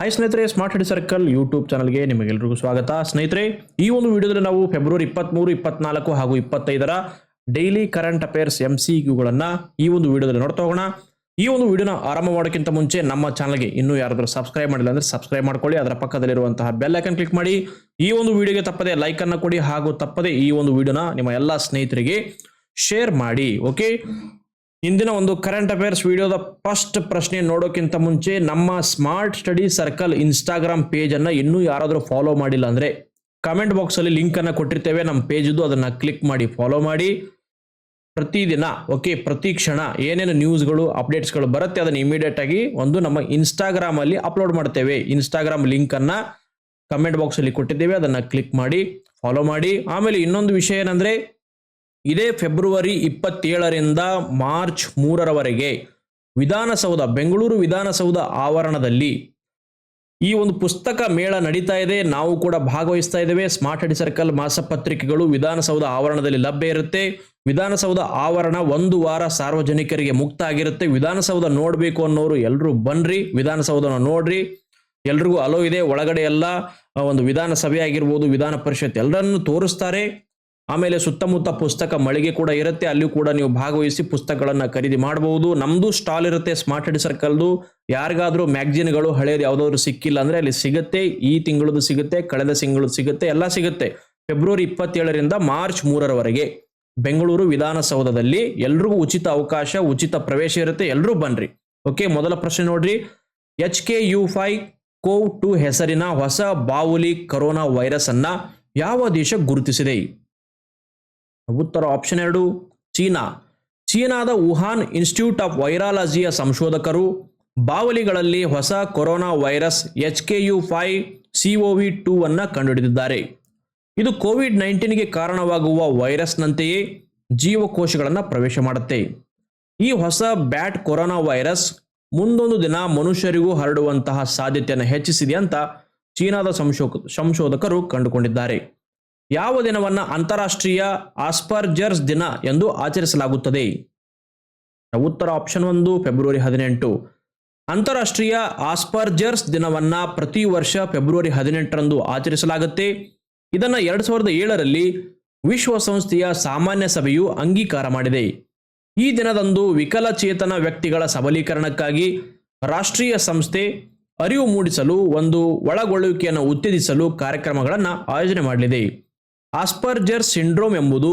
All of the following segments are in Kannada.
ಹಾಯ್ ಸ್ನೇಹಿತರೆ ಸ್ಮಾರ್ಟ್ ಹೆಡ್ ಸರ್ಕಲ್ ಯೂಟ್ಯೂಬ್ ಚಾನಲ್ಗೆ ನಿಮಗೆಲ್ಲರಿಗೂ ಸ್ವಾಗತ. ಸ್ನೇಹಿತರೆ, ಈ ಒಂದು ವಿಡಿಯೋದಲ್ಲಿ ನಾವು ಫೆಬ್ರವರಿ ಇಪ್ಪತ್ಮೂರು, ಇಪ್ಪತ್ನಾಲ್ಕು ಹಾಗೂ ಇಪ್ಪತ್ತೈದರ daily current affairs M C ಕ್ಯೂಗಳನ್ನು ಈ ಒಂದು ವಿಡಿಯೋದಲ್ಲಿ ನೋಡ್ತಾ ಹೋಗೋಣ. ಈ ಒಂದು ವಿಡಿಯೋನ ಆರಂಭ ಮಾಡೋಕ್ಕಿಂತ ಮುಂಚೆ ನಮ್ಮ ಚಾನಲ್ಗೆ ಇನ್ನೂ ಯಾರಾದರೂ ಸಬ್ಸ್ಕ್ರೈಬ್ ಮಾಡಿಲ್ಲ ಅಂದರೆ ಸಬ್ಸ್ಕ್ರೈಬ್ ಮಾಡ್ಕೊಳ್ಳಿ. ಅದರ ಪಕ್ಕದಲ್ಲಿರುವಂತಹ ಬೆಲ್ ಐಕನ್ ಕ್ಲಿಕ್ ಮಾಡಿ. ಈ ಒಂದು ವಿಡಿಯೋಗೆ ತಪ್ಪದೆ ಲೈಕ್ ಅನ್ನು ಕೊಡಿ ಹಾಗೂ ತಪ್ಪದೆ ಈ ಒಂದು ವಿಡಿಯೋನ ನಿಮ್ಮ ಎಲ್ಲ ಸ್ನೇಹಿತರಿಗೆ ಶೇರ್ ಮಾಡಿ ಓಕೆ ಇಂದಿನ ಒಂದು ಕರೆಂಟ್ ಅಫೇರ್ಸ್ ವಿಡಿಯೋದ ಫಸ್ಟ್ ಪ್ರಶ್ನೆ ನೋಡೋಕ್ಕಿಂತ ಮುಂಚೆ ನಮ್ಮ smart study circle Instagram page ಅನ್ನ ಇನ್ನೂ ಯಾರಾದರೂ ಫಾಲೋ ಮಾಡಿಲ್ಲ ಅಂದ್ರೆ ಕಮೆಂಟ್ ಬಾಕ್ಸ್ ಅಲ್ಲಿ ಲಿಂಕ್ ಅನ್ನ ಕೊಟ್ಟಿರ್ತೇವೆ. ನಮ್ಮ ಪೇಜ್ ಇದ್ದು ಅದನ್ನ ಕ್ಲಿಕ್ ಮಾಡಿ ಫಾಲೋ ಮಾಡಿ. ಪ್ರತಿದಿನ ಓಕೆ ಪ್ರತಿ ಕ್ಷಣ ಏನೇನು ನ್ಯೂಸ್ಗಳು ಅಪ್ಡೇಟ್ಸ್ಗಳು ಬರುತ್ತೆ ಅದನ್ನ ಇಮಿಡಿಯೇಟ್ ಆಗಿ ಒಂದು ನಮ್ಮ ಇನ್ಸ್ಟಾಗ್ರಾಮ್ ಅಲ್ಲಿ ಅಪ್ಲೋಡ್ ಮಾಡ್ತೇವೆ. ಇನ್ಸ್ಟಾಗ್ರಾಮ್ ಲಿಂಕ್ ಅನ್ನ ಕಮೆಂಟ್ ಬಾಕ್ಸ್ ಅಲ್ಲಿ ಕೊಟ್ಟಿದ್ದೇವೆ. ಅದನ್ನ ಕ್ಲಿಕ್ ಮಾಡಿ ಫಾಲೋ ಮಾಡಿ. ಆಮೇಲೆ ಇನ್ನೊಂದು ವಿಷಯ ಏನಂದ್ರೆ ಇದೇ ಫೆಬ್ರವರಿ ಇಪ್ಪತ್ತೇಳರಿಂದ ಮಾರ್ಚ್ ಮೂರರವರೆಗೆ ವಿಧಾನಸೌಧ, ಬೆಂಗಳೂರು ವಿಧಾನಸೌಧ ಆವರಣದಲ್ಲಿ ಈ ಒಂದು ಪುಸ್ತಕ ಮೇಳ ನಡೀತಾ ಇದೆ. ನಾವು ಕೂಡ ಭಾಗವಹಿಸ್ತಾ ಇದ್ದೇವೆ. ಸ್ಮಾರ್ಟ್ ಹಡಿ ಸರ್ಕಲ್ ಮಾಸಪತ್ರಿಕೆಗಳು ವಿಧಾನಸೌಧ ಆವರಣದಲ್ಲಿ ಲಭ್ಯ ಇರುತ್ತೆ. ವಿಧಾನಸೌಧ ಆವರಣ ಒಂದು ವಾರ ಸಾರ್ವಜನಿಕರಿಗೆ ಮುಕ್ತ ಆಗಿರುತ್ತೆ. ವಿಧಾನಸೌಧ ನೋಡಬೇಕು ಅನ್ನೋರು ಎಲ್ಲರೂ ಬನ್ರಿ. ವಿಧಾನಸೌಧನ ನೋಡ್ರಿ. ಎಲ್ರಿಗೂ ಅಲೋ ಇದೆ. ಒಳಗಡೆ ಎಲ್ಲ ಒಂದು ವಿಧಾನಸಭೆ ಆಗಿರ್ಬೋದು, ವಿಧಾನ ಪರಿಷತ್ ಎಲ್ಲರನ್ನು ತೋರಿಸ್ತಾರೆ. ಆಮೇಲೆ ಸುತ್ತಮುತ್ತ ಪುಸ್ತಕ ಮಳಿಗೆ ಕೂಡ ಇರುತ್ತೆ. ಅಲ್ಲಿ ಕೂಡ ನೀವು ಭಾಗವಹಿಸಿ ಪುಸ್ತಕಗಳನ್ನ ಖರೀದಿ ಮಾಡಬಹುದು ನಮ್ದು ಸ್ಟಾಲ್ ಇರುತ್ತೆ ಸ್ಮಾರ್ಟ್ ಹೆಡ್ ಸರ್ಕಲ್ದು ಯಾರಿಗಾದ್ರೂ ಮ್ಯಾಗ್ಜಿನ್ಗಳು ಹಳೇದು ಯಾವ್ದಾದ್ರು ಸಿಕ್ಕಿಲ್ಲ ಅಂದ್ರೆ ಅಲ್ಲಿ ಸಿಗುತ್ತೆ. ಈ ತಿಂಗಳದು ಸಿಗುತ್ತೆ, ಕಳೆದ ತಿಂಗಳದ್ದು ಸಿಗುತ್ತೆ, ಎಲ್ಲ ಸಿಗುತ್ತೆ. ಫೆಬ್ರವರಿ ಇಪ್ಪತ್ತೇಳರಿಂದ ಮಾರ್ಚ್ ಮೂರರವರೆಗೆ ಬೆಂಗಳೂರು ವಿಧಾನಸೌಧದಲ್ಲಿ ಎಲ್ರಿಗೂ ಉಚಿತ ಅವಕಾಶ, ಉಚಿತ ಪ್ರವೇಶ ಇರುತ್ತೆ. ಎಲ್ಲರೂ ಬನ್ರಿ. ಓಕೆ, ಮೊದಲ ಪ್ರಶ್ನೆ ನೋಡ್ರಿ. H K U five CoV two ಹೆಸರಿನ ಹೊಸ ಬಾವುಲಿ ಕರೋನಾ ವೈರಸ್ ಅನ್ನ ಯಾವ ದೇಶ ಗುರುತಿಸಿದೆ? ಉತ್ತರ ಆಪ್ಷನ್ ಎರಡು, ಚೀನಾ. ಚೀನಾದ ವುಹಾನ್ ಇನ್ಸ್ಟಿಟ್ಯೂಟ್ ಆಫ್ ವೈರಾಲಜಿಯ ಸಂಶೋಧಕರು ಬಾವಲಿಗಳಲ್ಲಿ ಹೊಸ corona virus H K U five CoV two ಅನ್ನು ಕಂಡುಹಿಡಿದಿದ್ದಾರೆ. ಇದು ಕೋವಿಡ್ ನೈನ್ಟೀನ್ಗೆ ಕಾರಣವಾಗುವ ವೈರಸ್ನಂತೆಯೇ ಜೀವಕೋಶಗಳನ್ನು ಪ್ರವೇಶ ಮಾಡುತ್ತೆ. ಈ ಹೊಸ ಬ್ಯಾಟ್ ಕೊರೋನಾ ವೈರಸ್ ಮುಂದೊಂದು ದಿನ ಮನುಷ್ಯರಿಗೂ ಹರಡುವಂತಹ ಸಾಧ್ಯತೆಯನ್ನು ಹೆಚ್ಚಿಸಿದೆ ಅಂತ ಚೀನಾದ ಸಂಶೋ ಸಂಶೋಧಕರು ಕಂಡುಕೊಂಡಿದ್ದಾರೆ. ಯಾವ ದಿನವನ್ನ ಅಂತಾರಾಷ್ಟ್ರೀಯ ಆಸ್ಪರ್ಜರ್ಸ್ ದಿನ ಎಂದು ಆಚರಿಸಲಾಗುತ್ತದೆ? ಉತ್ತರ ಆಪ್ಷನ್ ಒಂದು, ಫೆಬ್ರವರಿ ಹದಿನೆಂಟು. ಅಂತಾರಾಷ್ಟ್ರೀಯ ಆಸ್ಪರ್ಜರ್ಸ್ ದಿನವನ್ನ ಪ್ರತಿ ವರ್ಷ ಫೆಬ್ರವರಿ ಹದಿನೆಂಟರಂದು ಆಚರಿಸಲಾಗುತ್ತೆ. ಇದನ್ನು ಎರಡ್ ಸಾವಿರದ ಏಳರಲ್ಲಿ ವಿಶ್ವಸಂಸ್ಥೆಯ ಸಾಮಾನ್ಯ ಸಭೆಯು ಅಂಗೀಕಾರ ಮಾಡಿದೆ. ಈ ದಿನದಂದು ವಿಕಲಚೇತನ ವ್ಯಕ್ತಿಗಳ ಸಬಲೀಕರಣಕ್ಕಾಗಿ ರಾಷ್ಟ್ರೀಯ ಸಂಸ್ಥೆ ಅರಿವು ಮೂಡಿಸಲು ಒಂದು ಒಳಗೊಳ್ಳುವಿಕೆಯನ್ನು ಉತ್ತೇಜಿಸಲು ಕಾರ್ಯಕ್ರಮಗಳನ್ನು ಆಯೋಜನೆ ಮಾಡಲಿದೆ. ಆಸ್ಪರ್ಜರ್ ಸಿಂಡ್ರೋಮ್ ಎಂಬುದು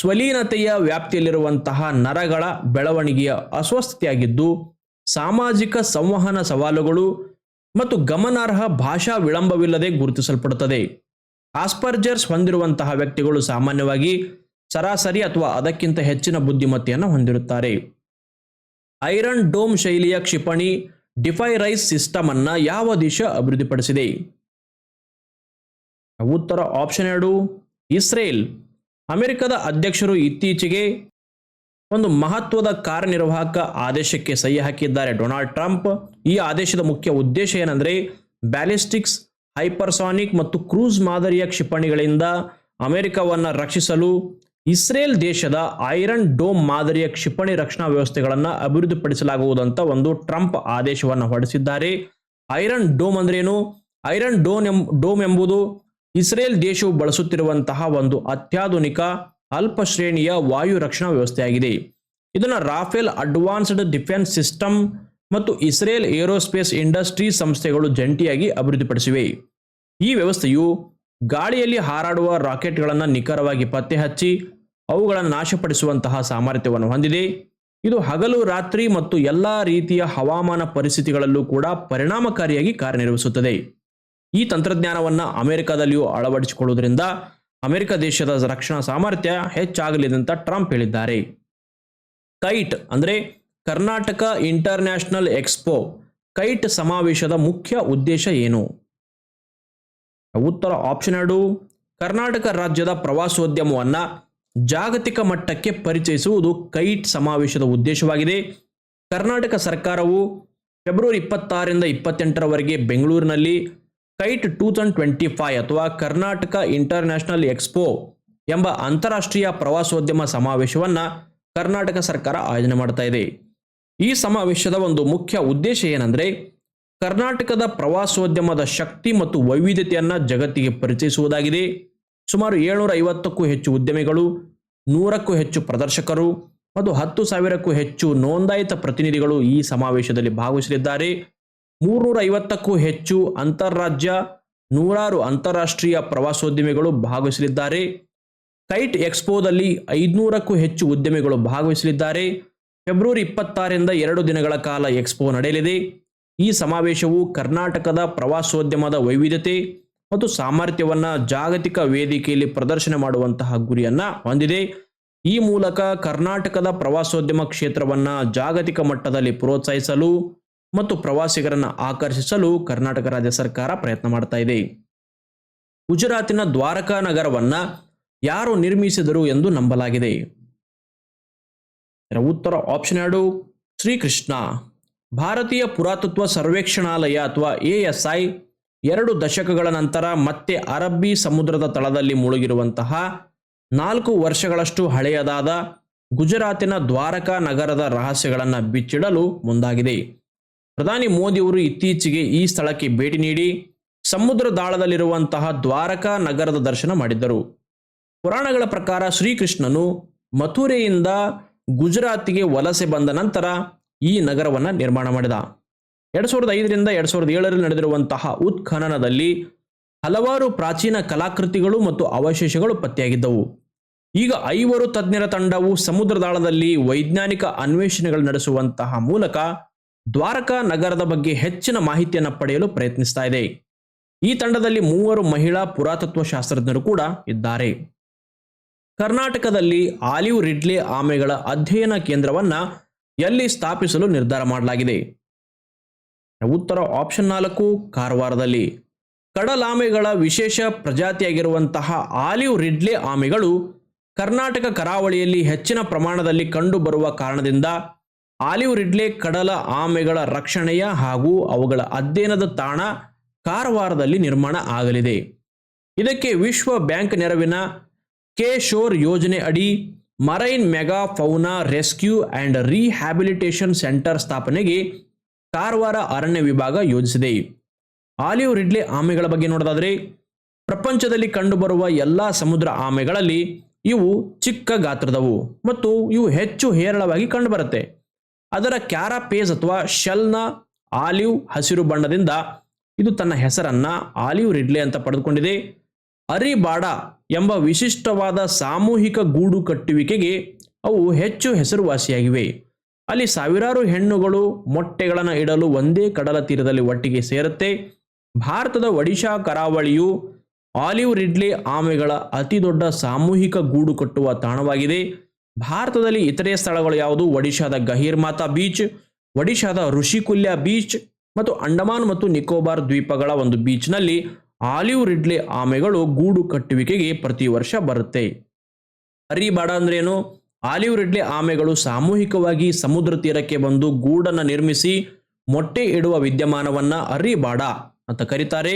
ಸ್ವಲೀನತೆಯ ವ್ಯಾಪ್ತಿಯಲ್ಲಿರುವಂತಹ ನರಗಳ ಬೆಳವಣಿಗೆಯ ಅಸ್ವಸ್ಥತೆಯಾಗಿದ್ದು, ಸಾಮಾಜಿಕ ಸಂವಹನ ಸವಾಲುಗಳು ಮತ್ತು ಗಮನಾರ್ಹ ಭಾಷಾ ವಿಳಂಬವಿಲ್ಲದೆ ಗುರುತಿಸಲ್ಪಡುತ್ತದೆ. ಆಸ್ಪರ್ಜರ್ಸ್ ಹೊಂದಿರುವಂತಹ ವ್ಯಕ್ತಿಗಳು ಸಾಮಾನ್ಯವಾಗಿ ಸರಾಸರಿ ಅಥವಾ ಅದಕ್ಕಿಂತ ಹೆಚ್ಚಿನ ಬುದ್ಧಿಮತ್ತೆಯನ್ನು ಹೊಂದಿರುತ್ತಾರೆ. ಐರನ್ ಡೋಮ್ ಶೈಲಿಯ ಕ್ಷಿಪಣಿ ಡಿಫೈರೈಸ್ ಸಿಸ್ಟಮ್ ಅನ್ನ ಯಾವ ದೇಶ ಅಭಿವೃದ್ಧಿಪಡಿಸಿದೆ? ಉತ್ತರ ಆಪ್ಷನ್ ಎರಡು. ಇಸ್ರೇಲ್ ಅಮೆರಿಕದ ಅಧ್ಯಕ್ಷರು ಇತ್ತೀಚೆಗೆ ಒಂದು ಮಹತ್ವದ ಕಾರ್ಯನಿರ್ವಾಹಕ ಆದೇಶಕ್ಕೆ ಸಹಿ ಹಾಕಿದ್ದಾರೆ. ಡೊನಾಲ್ಡ್ ಟ್ರಂಪ್ ಈ ಆದೇಶದ ಮುಖ್ಯ ಉದ್ದೇಶ ಏನಂದ್ರೆ ಬ್ಯಾಲಿಸ್ಟಿಕ್ಸ್, ಹೈಪರ್ಸಾನಿಕ್ ಮತ್ತು ಕ್ರೂಸ್ ಮಾದರಿಯ ಕ್ಷಿಪಣಿಗಳಿಂದ ಅಮೆರಿಕವನ್ನು ರಕ್ಷಿಸಲು ಇಸ್ರೇಲ್ ದೇಶದ ಐರನ್ ಡೋಮ್ ಮಾದರಿಯ ಕ್ಷಿಪಣಿ ರಕ್ಷಣಾ ವ್ಯವಸ್ಥೆಗಳನ್ನು ಅಭಿವೃದ್ಧಿಪಡಿಸಲಾಗುವುದಂತ ಒಂದು ಟ್ರಂಪ್ ಆದೇಶವನ್ನು ಹೊರಡಿಸಿದ್ದಾರೆ. ಐರನ್ ಡೋಮ್ ಅಂದ್ರೇನು? ಐರನ್ ಡೋನ್ ಎಂ ಡೋಮ್ ಎಂಬುದು ಇಸ್ರೇಲ್ ದೇಶವು ಬಳಸುತ್ತಿರುವಂತಹ ಒಂದು ಅತ್ಯಾಧುನಿಕ ಅಲ್ಪ ಶ್ರೇಣಿಯ ವಾಯು ರಕ್ಷಣಾ ವ್ಯವಸ್ಥೆಯಾಗಿದೆ. ಇದನ್ನು ರಾಫೇಲ್ ಅಡ್ವಾನ್ಸ್ಡ್ ಡಿಫೆನ್ಸ್ ಸಿಸ್ಟಮ್ ಮತ್ತು ಇಸ್ರೇಲ್ ಏರೋಸ್ಪೇಸ್ ಇಂಡಸ್ಟ್ರಿ ಸಂಸ್ಥೆಗಳು ಜಂಟಿಯಾಗಿ ಅಭಿವೃದ್ಧಿಪಡಿಸಿವೆ. ಈ ವ್ಯವಸ್ಥೆಯು ಗಾಳಿಯಲ್ಲಿ ಹಾರಾಡುವ ರಾಕೆಟ್ಗಳನ್ನು ನಿಖರವಾಗಿ ಪತ್ತೆ ಹಚ್ಚಿ ಅವುಗಳನ್ನು ನಾಶಪಡಿಸುವಂತಹ ಸಾಮರ್ಥ್ಯವನ್ನು ಹೊಂದಿದೆ. ಇದು ಹಗಲು, ರಾತ್ರಿ ಮತ್ತು ಎಲ್ಲಾ ರೀತಿಯ ಹವಾಮಾನ ಪರಿಸ್ಥಿತಿಗಳಲ್ಲೂ ಕೂಡ ಪರಿಣಾಮಕಾರಿಯಾಗಿ ಕಾರ್ಯನಿರ್ವಹಿಸುತ್ತದೆ. ಈ ತಂತ್ರಜ್ಞಾನವನ್ನು ಅಮೆರಿಕದಲ್ಲಿಯೂ ಅಳವಡಿಸಿಕೊಳ್ಳುವುದರಿಂದ ಅಮೆರಿಕ ದೇಶದ ರಕ್ಷಣಾ ಸಾಮರ್ಥ್ಯ ಹೆಚ್ಚಾಗಲಿದೆ ಅಂತ ಟ್ರಂಪ್ ಹೇಳಿದ್ದಾರೆ. ಕೈಟ್ ಅಂದರೆ ಕರ್ನಾಟಕ ಇಂಟರ್ನ್ಯಾಷನಲ್ ಎಕ್ಸ್ಪೋ ಕೈಟ್ ಸಮಾವೇಶದ ಮುಖ್ಯ ಉದ್ದೇಶ ಏನು? ಉತ್ತರ ಆಪ್ಷನ್ ಎರಡು, ಕರ್ನಾಟಕ ರಾಜ್ಯದ ಪ್ರವಾಸೋದ್ಯಮವನ್ನು ಜಾಗತಿಕ ಮಟ್ಟಕ್ಕೆ ಪರಿಚಯಿಸುವುದು ಕೈಟ್ ಸಮಾವೇಶದ ಉದ್ದೇಶವಾಗಿದೆ. ಕರ್ನಾಟಕ ಸರ್ಕಾರವು ಫೆಬ್ರವರಿ ಇಪ್ಪತ್ತಾರರಿಂದ ಇಪ್ಪತ್ತೆಂಟರವರೆಗೆ ಬೆಂಗಳೂರಿನಲ್ಲಿ KITE two thousand twenty five ಅಥವಾ ಕರ್ನಾಟಕ ಇಂಟರ್ನ್ಯಾಷನಲ್ ಎಕ್ಸ್ಪೋ ಎಂಬ ಅಂತಾರಾಷ್ಟ್ರೀಯ ಪ್ರವಾಸೋದ್ಯಮ ಸಮಾವೇಶವನ್ನು ಕರ್ನಾಟಕ ಸರ್ಕಾರ ಆಯೋಜನೆ ಮಾಡ್ತಾ ಇದೆ. ಈ ಸಮಾವೇಶದ ಒಂದು ಮುಖ್ಯ ಉದ್ದೇಶ ಏನಂದರೆ ಕರ್ನಾಟಕದ ಪ್ರವಾಸೋದ್ಯಮದ ಶಕ್ತಿ ಮತ್ತು ವೈವಿಧ್ಯತೆಯನ್ನು ಜಗತ್ತಿಗೆ ಪರಿಚಯಿಸುವುದಾಗಿದೆ. ಸುಮಾರು ಏಳ್ನೂರ ಐವತ್ತಕ್ಕೂ ಹೆಚ್ಚು ಉದ್ಯಮಿಗಳು, ನೂರಕ್ಕೂ ಹೆಚ್ಚು ಪ್ರದರ್ಶಕರು ಮತ್ತು ಹತ್ತು ಸಾವಿರಕ್ಕೂ ಹೆಚ್ಚು ನೋಂದಾಯಿತ ಪ್ರತಿನಿಧಿಗಳು ಈ ಸಮಾವೇಶದಲ್ಲಿ ಭಾಗವಹಿಸಲಿದ್ದಾರೆ. ಮೂರ್ನೂರ ಐವತ್ತಕ್ಕೂ ಹೆಚ್ಚು ಅಂತಾರಾಜ್ಯ, ನೂರಾರು ಅಂತಾರಾಷ್ಟ್ರೀಯ ಪ್ರವಾಸೋದ್ಯಮಿಗಳು ಭಾಗವಹಿಸಲಿದ್ದಾರೆ. ಕೈಟ್ ಎಕ್ಸ್ಪೋದಲ್ಲಿ ಐದುನೂರಕ್ಕೂ ಹೆಚ್ಚು ಉದ್ಯಮಿಗಳು ಭಾಗವಹಿಸಲಿದ್ದಾರೆ. ಫೆಬ್ರವರಿ ಇಪ್ಪತ್ತಾರರಿಂದ ಎರಡು ದಿನಗಳ ಕಾಲ ಎಕ್ಸ್ಪೋ ನಡೆಯಲಿದೆ. ಈ ಸಮಾವೇಶವು ಕರ್ನಾಟಕದ ಪ್ರವಾಸೋದ್ಯಮದ ವೈವಿಧ್ಯತೆ ಮತ್ತು ಸಾಮರ್ಥ್ಯವನ್ನು ಜಾಗತಿಕ ವೇದಿಕೆಯಲ್ಲಿ ಪ್ರದರ್ಶನ ಮಾಡುವಂತಹ ಗುರಿಯನ್ನು ಹೊಂದಿದೆ. ಈ ಮೂಲಕ ಕರ್ನಾಟಕದ ಪ್ರವಾಸೋದ್ಯಮ ಕ್ಷೇತ್ರವನ್ನು ಜಾಗತಿಕ ಮಟ್ಟದಲ್ಲಿ ಪ್ರೋತ್ಸಾಹಿಸಲು ಮತ್ತು ಪ್ರವಾಸಿಗರನ್ನು ಆಕರ್ಷಿಸಲು ಕರ್ನಾಟಕ ರಾಜ್ಯ ಸರ್ಕಾರ ಪ್ರಯತ್ನ ಮಾಡ್ತಾ ಇದೆ. ಗುಜರಾತಿನ ದ್ವಾರಕಾ ನಗರವನ್ನ ಯಾರು ನಿರ್ಮಿಸಿದರು ಎಂದು ನಂಬಲಾಗಿದೆ. ಉತ್ತರ ಆಪ್ಷನ್ ಎರಡು ಶ್ರೀಕೃಷ್ಣ. ಭಾರತೀಯ ಪುರಾತತ್ವ ಸರ್ವೇಕ್ಷಣಾಲಯ ಅಥವಾ ಎಎಸ್ಐ ಎರಡು ದಶಕಗಳ ನಂತರ ಮತ್ತೆ ಅರಬ್ಬಿ ಸಮುದ್ರದ ತಳದಲ್ಲಿ ಮುಳುಗಿರುವಂತಹ ನಾಲ್ಕು ವರ್ಷಗಳಷ್ಟು ಹಳೆಯದಾದ ಗುಜರಾತಿನ ದ್ವಾರಕಾ ನಗರದ ರಹಸ್ಯಗಳನ್ನು ಬಿಚ್ಚಿಡಲು ಮುಂದಾಗಿದೆ. ಪ್ರಧಾನಿ ಮೋದಿಯವರು ಇತ್ತೀಚೆಗೆ ಈ ಸ್ಥಳಕ್ಕೆ ಭೇಟಿ ನೀಡಿ ಸಮುದ್ರ ದಾಳದಲ್ಲಿರುವಂತಹ ದ್ವಾರಕಾ ನಗರದ ದರ್ಶನ ಮಾಡಿದ್ದರು. ಪುರಾಣಗಳ ಪ್ರಕಾರ ಶ್ರೀಕೃಷ್ಣನು ಮಥುರೆಯಿಂದ ಗುಜರಾತಿಗೆ ವಲಸೆ ಬಂದ ನಂತರ ಈ ನಗರವನ್ನು ನಿರ್ಮಾಣ ಮಾಡಿದ. ಎರಡು ಸಾವಿರದ ಐದರಿಂದ ಎರಡು ಸಾವಿರದ ಏಳರಲ್ಲಿ ನಡೆದಿರುವಂತಹ ಉತ್ಖನನದಲ್ಲಿ ಹಲವಾರು ಪ್ರಾಚೀನ ಕಲಾಕೃತಿಗಳು ಮತ್ತು ಅವಶೇಷಗಳು ಪತ್ತೆಯಾಗಿದ್ದವು. ಈಗ ಐವರು ತಜ್ಞರ ತಂಡವು ಸಮುದ್ರದಾಳದಲ್ಲಿ ವೈಜ್ಞಾನಿಕ ಅನ್ವೇಷಣೆಗಳು ನಡೆಸುವಂತಹ ಮೂಲಕ ದ್ವಾರಕಾ ನಗರದ ಬಗ್ಗೆ ಹೆಚ್ಚಿನ ಮಾಹಿತಿಯನ್ನು ಪಡೆಯಲು ಪ್ರಯತ್ನಿಸ್ತಾ ಇದೆ. ಈ ತಂಡದಲ್ಲಿ ಮೂವರು ಮಹಿಳಾ ಪುರಾತತ್ವ ಶಾಸ್ತ್ರಜ್ಞರು ಕೂಡ ಇದ್ದಾರೆ. ಕರ್ನಾಟಕದಲ್ಲಿ ಆಲಿವ್ ರಿಡ್ಲೆ ಆಮೆಗಳ ಅಧ್ಯಯನ ಕೇಂದ್ರವನ್ನ ಎಲ್ಲಿ ಸ್ಥಾಪಿಸಲು ನಿರ್ಧಾರ ಮಾಡಲಾಗಿದೆ? ಉತ್ತರ ಆಪ್ಷನ್ ನಾಲ್ಕು, ಕಾರವಾರದಲ್ಲಿ. ಕಡಲಾಮೆಗಳ ವಿಶೇಷ ಪ್ರಜಾತಿಯಾಗಿರುವಂತಹ ಆಲಿವ್ ರಿಡ್ಲೆ ಆಮೆಗಳು ಕರ್ನಾಟಕ ಕರಾವಳಿಯಲ್ಲಿ ಹೆಚ್ಚಿನ ಪ್ರಮಾಣದಲ್ಲಿ ಕಂಡುಬರುವ ಕಾರಣದಿಂದ ಆಲಿವ್ ರಿಡ್ಲೆ ಕಡಲ ಆಮೆಗಳ ರಕ್ಷಣೆಯ ಹಾಗೂ ಅವುಗಳ ಅಧ್ಯಯನದ ತಾಣ ಕಾರವಾರದಲ್ಲಿ ನಿರ್ಮಾಣ ಆಗಲಿದೆ. ಇದಕ್ಕೆ ವಿಶ್ವ ಬ್ಯಾಂಕ್ ನೆರವಿನ ಕೆ ಶೋರ್ ಯೋಜನೆ ಅಡಿ marine mega fauna rescue and rehabilitation centre ಸ್ಥಾಪನೆಗೆ ಕಾರವಾರ ಅರಣ್ಯ ವಿಭಾಗ ಯೋಜಿಸಿದೆ. ಆಲಿವ್ ರಿಡ್ಲೆ ಆಮೆಗಳ ಬಗ್ಗೆ ನೋಡೋದಾದರೆ, ಪ್ರಪಂಚದಲ್ಲಿ ಕಂಡುಬರುವ ಎಲ್ಲ ಸಮುದ್ರ ಆಮೆಗಳಲ್ಲಿ ಇವು ಚಿಕ್ಕ ಗಾತ್ರದವು ಮತ್ತು ಇವು ಹೆಚ್ಚು ಹೇರಳವಾಗಿ ಕಂಡುಬರುತ್ತೆ. ಅದರ ಕ್ಯಾರಾಪೇಸ್ ಅಥವಾ ಶೆಲ್ನ ಆಲಿವ್ ಹಸಿರು ಬಣ್ಣದಿಂದ ಇದು ತನ್ನ ಹೆಸರನ್ನ ಆಲಿವ್ ರಿಡ್ಲೆ ಅಂತ ಪಡೆದುಕೊಂಡಿದೆ. ಅರಿಬಾಡ ಎಂಬ ವಿಶಿಷ್ಟವಾದ ಸಾಮೂಹಿಕ ಗೂಡು ಕಟ್ಟುವಿಕೆಗೆ ಅವು ಹೆಚ್ಚು ಹೆಸರುವಾಸಿಯಾಗಿವೆ. ಅಲ್ಲಿ ಸಾವಿರಾರು ಹೆಣ್ಣುಗಳು ಮೊಟ್ಟೆಗಳನ್ನು ಇಡಲು ಒಂದೇ ಕಡಲ ತೀರದಲ್ಲಿ ಒಟ್ಟಿಗೆ ಸೇರುತ್ತೆ. ಭಾರತದ ಒಡಿಶಾ ಕರಾವಳಿಯು ಆಲಿವ್ ರಿಡ್ಲೆ ಆಮೆಗಳ ಅತಿ ದೊಡ್ಡ ಸಾಮೂಹಿಕ ಗೂಡು ಕಟ್ಟುವ ತಾಣವಾಗಿದೆ. ಭಾರತದಲ್ಲಿ ಇತರೆ ಸ್ಥಳಗಳು ಯಾವುದು? ಒಡಿಶಾದ ಗಹೀರ್ಮಾತಾ ಬೀಚ್, ಒಡಿಶಾದ ಋಷಿಕುಲ್ಯ ಬೀಚ್ ಮತ್ತು ಅಂಡಮಾನ್ ಮತ್ತು ನಿಕೋಬಾರ್ ದ್ವೀಪಗಳ ಒಂದು ಬೀಚ್ನಲ್ಲಿ ಆಲಿವ್ ರಿಡ್ಲೆ ಆಮೆಗಳು ಗೂಡು ಕಟ್ಟುವಿಕೆಗೆ ಪ್ರತಿ ವರ್ಷ ಬರುತ್ತೆ. ಅರಿಬಾಡ ಅಂದ್ರೇನು? ಆಲಿವ್ ರಿಡ್ಲೆ ಆಮೆಗಳು ಸಾಮೂಹಿಕವಾಗಿ ಸಮುದ್ರ ತೀರಕ್ಕೆ ಬಂದು ಗೂಡನ್ನು ನಿರ್ಮಿಸಿ ಮೊಟ್ಟೆ ಇಡುವ ವಿದ್ಯಮಾನವನ್ನ ಅರಿಬಾಡ ಅಂತ ಕರೀತಾರೆ.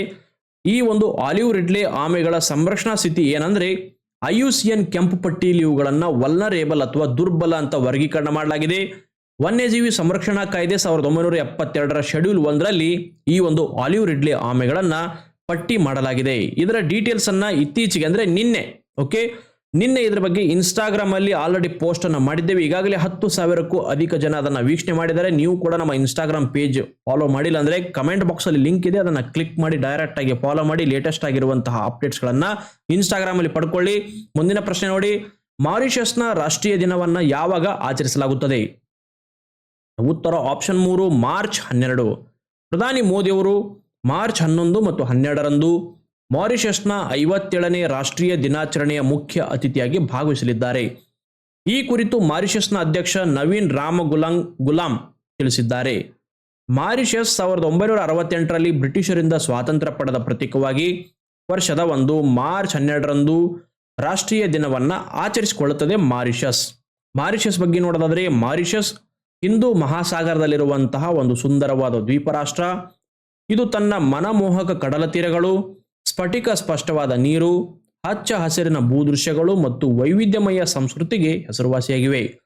ಈ ಒಂದು ಆಲಿವ್ ರಿಡ್ಲೆ ಆಮೆಗಳ ಸಂರಕ್ಷಣಾ ಸ್ಥಿತಿ ಏನಂದ್ರೆ ಐಯುಸಿಎನ್ ಕೆಂಪು ಪಟ್ಟಿಯಲ್ಲಿ ಇವುಗಳನ್ನು ವಲ್ನರೇಬಲ್ ಅಥವಾ ದುರ್ಬಲ ಅಂತ ವರ್ಗೀಕರಣ ಮಾಡಲಾಗಿದೆ. ವನ್ಯಜೀವಿ ಸಂರಕ್ಷಣಾ ಕಾಯ್ದೆ ಸಾವಿರದ ಒಂಬೈನೂರ ಎಪ್ಪತ್ತೆರಡರ ಶೆಡ್ಯೂಲ್ ಒಂದರಲ್ಲಿ ಈ ಒಂದು ಆಲಿವ್ ರಿಡ್ಲಿ ಆಮೆಗಳನ್ನು ಪಟ್ಟಿ ಮಾಡಲಾಗಿದೆ. ಇದರ ಡೀಟೇಲ್ಸ್ ಅನ್ನ ಇತ್ತೀಚೆಗೆ ಅಂದ್ರೆ ನಿನ್ನೆ ಓಕೆ ನಿನ್ನೆ ಇದರ ಬಗ್ಗೆ ಇನ್ಸ್ಟಾಗ್ರಾಮ್ ಅಲ್ಲಿ ಆಲ್ರೆಡಿ ಪೋಸ್ಟ್ ಅನ್ನು ಮಾಡಿದ್ದೇವೆ. ಈಗಾಗಲೇ ಹತ್ತು ಸಾವಿರಕ್ಕೂ ಅಧಿಕ ಜನ ಅದನ್ನ ವೀಕ್ಷಣೆ ಮಾಡಿದ್ದಾರೆ. ನೀವು ಕೂಡ ನಮ್ಮ ಇನ್ಸ್ಟಾಗ್ರಾಮ್ ಪೇಜ್ ಫಾಲೋ ಮಾಡಿಲ್ಲ ಅಂದ್ರೆ ಕಮೆಂಟ್ ಬಾಕ್ಸ್ ಅಲ್ಲಿ ಲಿಂಕ್ ಇದೆ. ಅದನ್ನ ಕ್ಲಿಕ್ ಮಾಡಿ ಡೈರೆಕ್ಟ್ ಆಗಿ ಫಾಲೋ ಮಾಡಿ ಲೇಟೆಸ್ಟ್ ಆಗಿರುವಂತಹ ಅಪ್ಡೇಟ್ಸ್ ಗಳನ್ನ ಇನ್ಸ್ಟಾಗ್ರಾಮ್ ಅಲ್ಲಿ ಪಡ್ಕೊಳ್ಳಿ. ಮುಂದಿನ ಪ್ರಶ್ನೆ ನೋಡಿ. ಮಾರಿಷಸ್ನ ರಾಷ್ಟ್ರೀಯ ದಿನವನ್ನ ಯಾವಾಗ ಆಚರಿಸಲಾಗುತ್ತದೆ? ಉತ್ತರ ಆಪ್ಷನ್ ಮೂರು ಮಾರ್ಚ್ ಹನ್ನೆರಡು. ಪ್ರಧಾನಿ ಮೋದಿಯವರು ಮಾರ್ಚ್ ಹನ್ನೊಂದು ಮತ್ತು ಹನ್ನೆರಡರಂದು ಮಾರಿಷಸ್ನ ಐವತ್ತೇಳನೇ ರಾಷ್ಟ್ರೀಯ ದಿನಾಚರಣೆಯ ಮುಖ್ಯ ಅತಿಥಿಯಾಗಿ ಭಾಗವಹಿಸಲಿದ್ದಾರೆ. ಈ ಕುರಿತು ಮಾರಿಷಸ್ನ ಅಧ್ಯಕ್ಷ ನವೀನ್ ರಾಮ ಗುಲಾಂಗ್ ಗುಲಾಂ ತಿಳಿಸಿದ್ದಾರೆ. ಮಾರಿಷಸ್ ಸಾವಿರದ ಒಂಬೈನೂರ ಅರವತ್ತೆಂಟರಲ್ಲಿ ಬ್ರಿಟಿಷರಿಂದ ಸ್ವಾತಂತ್ರ್ಯ ಪಡೆದ ಪ್ರತೀಕವಾಗಿ ವರ್ಷದ ಒಂದು ಮಾರ್ಚ್ ಹನ್ನೆರಡರಂದು ರಾಷ್ಟ್ರೀಯ ದಿನವನ್ನು ಆಚರಿಸಿಕೊಳ್ಳುತ್ತದೆ ಮಾರಿಷಸ್. ಮಾರಿಷಸ್ ಬಗ್ಗೆ ನೋಡೋದಾದರೆ ಮಾರಿಷಸ್ ಹಿಂದೂ ಮಹಾಸಾಗರದಲ್ಲಿರುವಂತಹ ಒಂದು ಸುಂದರವಾದ ದ್ವೀಪ ರಾಷ್ಟ್ರ ಇದು ತನ್ನ ಮನಮೋಹಕ ಕಡಲ ತೀರಗಳು ಸ್ಫಟಿಕ ಸ್ಪಷ್ಟವಾದ ನೀರು, ಹಚ್ಚ ಹಸಿರಿನ ಭೂದೃಶ್ಯಗಳು ಮತ್ತು ವೈವಿಧ್ಯಮಯ ಸಂಸ್ಕೃತಿಗೆ ಹೆಸರುವಾಸಿಯಾಗಿವೆ.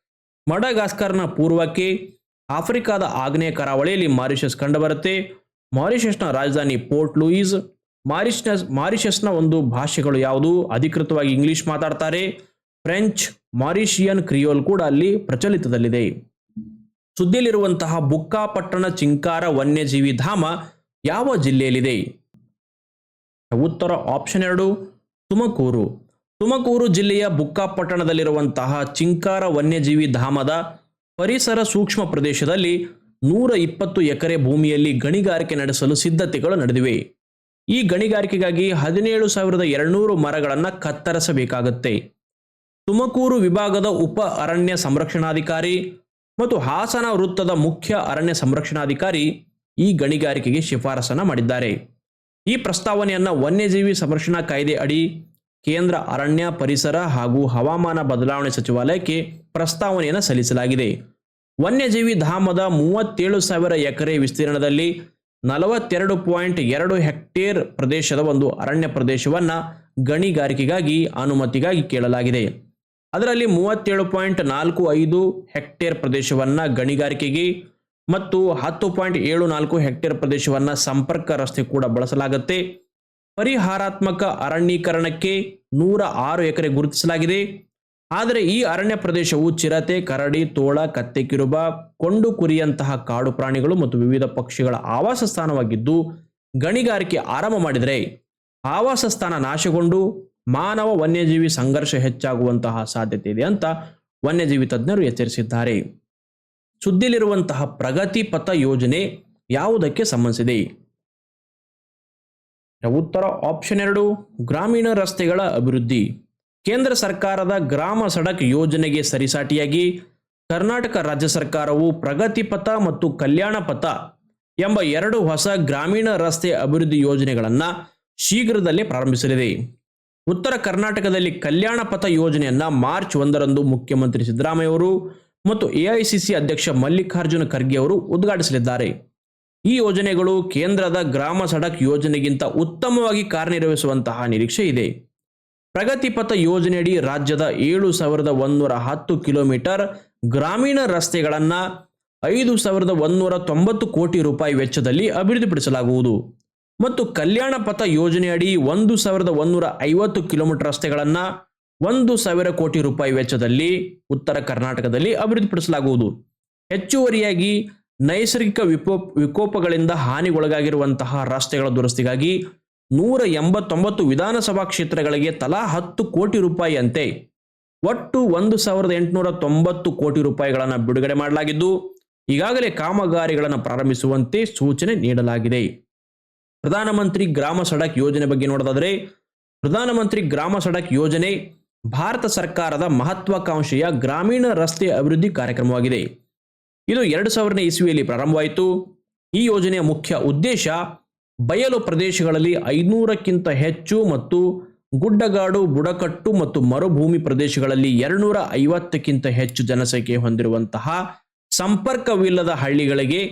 ಮಡಗಾಸ್ಕರ್ನ ಪೂರ್ವಕ್ಕೆ ಆಫ್ರಿಕಾದ ಆಗ್ನೇಯ ಕರಾವಳಿಯಲ್ಲಿ ಮಾರಿಷಸ್ ಕಂಡುಬರುತ್ತೆ ಮಾರಿಷಸ್ನ ರಾಜಧಾನಿ ಪೋರ್ಟ್ ಲೂಯಿಸ್, ಮಾರಿಷಸ್, ಮಾರಿಷಸ್ನ ಒಂದು ಭಾಷೆಗಳು ಯಾವುದು? ಅಧಿಕೃತವಾಗಿ ಇಂಗ್ಲಿಷ್ ಮಾತಾಡ್ತಾರೆ. ಫ್ರೆಂಚ್, ಮಾರಿಷಿಯನ್ ಕ್ರಿಯೋಲ್ ಕೂಡ ಅಲ್ಲಿ ಪ್ರಚಲಿತದಲ್ಲಿದೆ. ಸುದ್ದಿಯಲ್ಲಿರುವಂತಹ ಬುಕ್ಕಾಪಟ್ಟಣ ಚಿಂಕಾರ ವನ್ಯಜೀವಿ ಧಾಮ ಯಾವ ಜಿಲ್ಲೆಯಲ್ಲಿದೆ? ಉತ್ತರ ಆಪ್ಷನ್ ಎರಡು, ತುಮಕೂರು. ತುಮಕೂರು ಜಿಲ್ಲೆಯ ಬುಕ್ಕಾಪಟ್ಟಣದಲ್ಲಿರುವಂತಹ ಚಿಂಕಾರ ವನ್ಯಜೀವಿ ಧಾಮದ ಪರಿಸರ ಸೂಕ್ಷ್ಮ ಪ್ರದೇಶದಲ್ಲಿ ನೂರ ಇಪ್ಪತ್ತು ಎಕರೆ ಭೂಮಿಯಲ್ಲಿ ಗಣಿಗಾರಿಕೆ ನಡೆಸಲು ಸಿದ್ಧತೆಗಳು ನಡೆದಿವೆ. ಈ ಗಣಿಗಾರಿಕೆಗಾಗಿ ಹದಿನೇಳು ಸಾವಿರದ ಎರಡುನೂರು ಮರಗಳನ್ನು ಕತ್ತರಿಸಬೇಕಾಗುತ್ತೆ. ತುಮಕೂರು ವಿಭಾಗದ ಉಪ ಅರಣ್ಯ ಸಂರಕ್ಷಣಾಧಿಕಾರಿ ಮತ್ತು ಹಾಸನ ವೃತ್ತದ ಮುಖ್ಯ ಅರಣ್ಯ ಸಂರಕ್ಷಣಾಧಿಕಾರಿ ಈ ಗಣಿಗಾರಿಕೆಗೆ ಶಿಫಾರಸನ್ನು ಮಾಡಿದ್ದಾರೆ. ಈ ಪ್ರಸ್ತಾವನೆಯನ್ನು ವನ್ಯಜೀವಿ ಸಂರಕ್ಷಣಾ ಕಾಯ್ದೆ ಅಡಿ ಕೇಂದ್ರ ಅರಣ್ಯ ಪರಿಸರ ಹಾಗೂ ಹವಾಮಾನ ಬದಲಾವಣೆ ಸಚಿವಾಲಯಕ್ಕೆ ಪ್ರಸ್ತಾವನೆಯನ್ನು ಸಲ್ಲಿಸಲಾಗಿದೆ. ವನ್ಯಜೀವಿ ಧಾಮದ ಮೂವತ್ತೇಳು ಸಾವಿರ ಎಕರೆ ವಿಸ್ತೀರ್ಣದಲ್ಲಿ ನಲವತ್ತೆರಡು ಪಾಯಿಂಟ್ ಎರಡು ಹೆಕ್ಟೇರ್ ಪ್ರದೇಶದ ಒಂದು ಅರಣ್ಯ ಪ್ರದೇಶವನ್ನು ಗಣಿಗಾರಿಕೆಗಾಗಿ ಅನುಮತಿಗಾಗಿ ಕೇಳಲಾಗಿದೆ. ಅದರಲ್ಲಿ ಮೂವತ್ತೇಳು ಪಾಯಿಂಟ್ ನಾಲ್ಕು ಐದು ಹೆಕ್ಟೇರ್ ಪ್ರದೇಶವನ್ನು ಗಣಿಗಾರಿಕೆಗೆ ಮತ್ತು ಹತ್ತು ಪಾಯಿಂಟ್ ಏಳು ನಾಲ್ಕು ಹೆಕ್ಟೇರ್ ಪ್ರದೇಶವನ್ನ ಸಂಪರ್ಕ ರಸ್ತೆ ಕೂಡ ಬಳಸಲಾಗುತ್ತೆ. ಪರಿಹಾರಾತ್ಮಕ ಅರಣ್ಯೀಕರಣಕ್ಕೆ ನೂರ ಆರು ಎಕರೆ ಗುರುತಿಸಲಾಗಿದೆ. ಆದರೆ ಈ ಅರಣ್ಯ ಪ್ರದೇಶವು ಚಿರತೆ, ಕರಡಿ, ತೋಳ, ಕತ್ತೆ ಕಿರುಬ, ಕೊಂಡು ಕುರಿಯಂತಹ ಕಾಡು ಪ್ರಾಣಿಗಳು ಮತ್ತು ವಿವಿಧ ಪಕ್ಷಿಗಳ ಆವಾಸ ಸ್ಥಾನವಾಗಿದ್ದು, ಗಣಿಗಾರಿಕೆ ಆರಂಭ ಮಾಡಿದರೆ ಆವಾಸ ಸ್ಥಾನ ನಾಶಗೊಂಡು ಮಾನವ ವನ್ಯಜೀವಿ ಸಂಘರ್ಷ ಹೆಚ್ಚಾಗುವಂತಹ ಸಾಧ್ಯತೆ ಇದೆ ಅಂತ ವನ್ಯಜೀವಿ ತಜ್ಞರು ಎಚ್ಚರಿಸಿದ್ದಾರೆ. ಸುದ್ದಿಲಿರುವಂತಹ ಪ್ರಗತಿ ಪಥ ಯೋಜನೆ ಯಾವುದಕ್ಕೆ ಸಂಬಂಧಿಸಿದೆ? ಉತ್ತರ ಆಪ್ಷನ್ ಎರಡು, ಗ್ರಾಮೀಣ ರಸ್ತೆಗಳ ಅಭಿವೃದ್ಧಿ. ಕೇಂದ್ರ ಸರ್ಕಾರದ ಗ್ರಾಮ ಸಡಕ್ ಯೋಜನೆಗೆ ಸರಿಸಾಟಿಯಾಗಿ ಕರ್ನಾಟಕ ರಾಜ್ಯ ಸರ್ಕಾರವು ಪ್ರಗತಿ ಪಥ ಮತ್ತು ಕಲ್ಯಾಣ ಪಥ ಎಂಬ ಎರಡು ಹೊಸ ಗ್ರಾಮೀಣ ರಸ್ತೆ ಅಭಿವೃದ್ಧಿ ಯೋಜನೆಗಳನ್ನು ಶೀಘ್ರದಲ್ಲೇ ಪ್ರಾರಂಭಿಸಲಿದೆ. ಉತ್ತರ ಕರ್ನಾಟಕದಲ್ಲಿ ಕಲ್ಯಾಣ ಪಥ ಯೋಜನೆಯನ್ನ ಮಾರ್ಚ್ ಒಂದರಂದು ಮುಖ್ಯಮಂತ್ರಿ ಸಿದ್ದರಾಮಯ್ಯ ಅವರು ಮತ್ತು ಎಐಸಿಸಿ ಅಧ್ಯಕ್ಷ ಮಲ್ಲಿಕಾರ್ಜುನ ಖರ್ಗೆ ಅವರು ಉದ್ಘಾಟಿಸಲಿದ್ದಾರೆ. ಈ ಯೋಜನೆಗಳು ಕೇಂದ್ರದ ಗ್ರಾಮ ಸಡಕ್ ಯೋಜನೆಗಿಂತ ಉತ್ತಮವಾಗಿ ಕಾರ್ಯನಿರ್ವಹಿಸುವಂತಹ ನಿರೀಕ್ಷೆ ಇದೆ. ಪ್ರಗತಿಪಥ ಯೋಜನೆಯಡಿ ರಾಜ್ಯದ ಏಳು ಸಾವಿರದ ಒಂದೂರ ಹತ್ತು ಕಿಲೋಮೀಟರ್ ಗ್ರಾಮೀಣ ರಸ್ತೆಗಳನ್ನು ಐದು ಸಾವಿರದ ಒಂದೂರ ತೊಂಬತ್ತು ಕೋಟಿ ರೂಪಾಯಿ ವೆಚ್ಚದಲ್ಲಿ ಅಭಿವೃದ್ಧಿಪಡಿಸಲಾಗುವುದು. ಮತ್ತು ಕಲ್ಯಾಣ ಪಥ ಯೋಜನೆಯಡಿ ಒಂದು ಸಾವಿರದ ಒಂದೂರ ಐವತ್ತು ಕಿಲೋಮೀಟರ್ ರಸ್ತೆಗಳನ್ನು ಒಂದು ಸಾವಿರ ಕೋಟಿ ರೂಪಾಯಿ ವೆಚ್ಚದಲ್ಲಿ ಉತ್ತರ ಕರ್ನಾಟಕದಲ್ಲಿ ಅಭಿವೃದ್ಧಿಪಡಿಸಲಾಗುವುದು ಹೆಚ್ಚುವರಿಯಾಗಿ ನೈಸರ್ಗಿಕ ವಿಕೋಪ ವಿಕೋಪಗಳಿಂದ ಹಾನಿಗೊಳಗಾಗಿರುವಂತಹ ರಸ್ತೆಗಳ ದುರಸ್ತಿಗಾಗಿ ನೂರ ಎಂಬತ್ತೊಂಬತ್ತು ವಿಧಾನಸಭಾ ಕ್ಷೇತ್ರಗಳಿಗೆ ತಲಾ ಹತ್ತು ಕೋಟಿ ರೂಪಾಯಿಯಂತೆ ಒಟ್ಟು ಒಂದು ಸಾವಿರದ ಎಂಟುನೂರ ತೊಂಬತ್ತು ಕೋಟಿ ರೂಪಾಯಿಗಳನ್ನು ಬಿಡುಗಡೆ ಮಾಡಲಾಗಿದ್ದು, ಈಗಾಗಲೇ ಕಾಮಗಾರಿಗಳನ್ನು ಪ್ರಾರಂಭಿಸುವಂತೆ ಸೂಚನೆ ನೀಡಲಾಗಿದೆ. ಪ್ರಧಾನಮಂತ್ರಿ ಗ್ರಾಮ ಸಡಕ್ ಯೋಜನೆ ಬಗ್ಗೆ ನೋಡೋದಾದರೆ, ಪ್ರಧಾನಮಂತ್ರಿ ಗ್ರಾಮ ಸಡಕ್ ಯೋಜನೆ ಭಾರತ ಸರ್ಕಾರದ ಮಹತ್ವಾಕಾಂಕ್ಷೆಯ ಗ್ರಾಮೀಣ ರಸ್ತೆ ಅಭಿವೃದ್ಧಿ ಕಾರ್ಯಕ್ರಮವಾಗಿದೆ. ಇದು ಎರಡು ಸಾವಿರನೇ ಇಸ್ವಿಯಲ್ಲಿ ಪ್ರಾರಂಭವಾಯಿತು. ಈ ಯೋಜನೆಯ ಮುಖ್ಯ ಉದ್ದೇಶ ಬಯಲು ಪ್ರದೇಶಗಳಲ್ಲಿ ಐನೂರಕ್ಕಿಂತ ಹೆಚ್ಚು ಮತ್ತು ಗುಡ್ಡಗಾಡು, ಬುಡಕಟ್ಟು ಮತ್ತು ಮರುಭೂಮಿ ಪ್ರದೇಶಗಳಲ್ಲಿ ಎರಡುನೂರ ಐವತ್ತಕ್ಕಿಂತ ಹೆಚ್ಚು ಜನಸಂಖ್ಯೆ ಹೊಂದಿರುವಂತಹ ಸಂಪರ್ಕವಿಲ್ಲದ ಹಳ್ಳಿಗಳಿಗೆ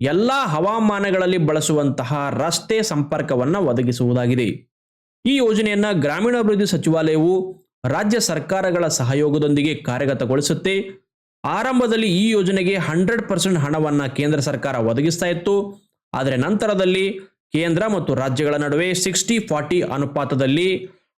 ಎಲ್ಲ ಹವಾಮಾನಗಳಲ್ಲಿ ಬಳಸುವಂತಹ ರಸ್ತೆ ಸಂಪರ್ಕವನ್ನು ಒದಗಿಸುವುದಾಗಿದೆ. ಈ ಯೋಜನೆಯನ್ನು ಗ್ರಾಮೀಣಾಭಿವೃದ್ಧಿ ಸಚಿವಾಲಯವು ರಾಜ್ಯ ಸರ್ಕಾರಗಳ ಸಹಯೋಗದೊಂದಿಗೆ ಕಾರ್ಯಗತಗೊಳಿಸುತ್ತೆ. ಆರಂಭದಲ್ಲಿ ಈ ಯೋಜನೆಗೆ ಹಂಡ್ರೆಡ್ ಪರ್ಸೆಂಟ್ ಹಣವನ್ನು ಕೇಂದ್ರ ಸರ್ಕಾರ ಒದಗಿಸ್ತಾ ಇತ್ತು. ಆದರೆ ನಂತರದಲ್ಲಿ ಕೇಂದ್ರ ಮತ್ತು ರಾಜ್ಯಗಳ ನಡುವೆ ಸಿಕ್ಸ್ಟಿ ಫಾರ್ಟಿ ಅನುಪಾತದಲ್ಲಿ,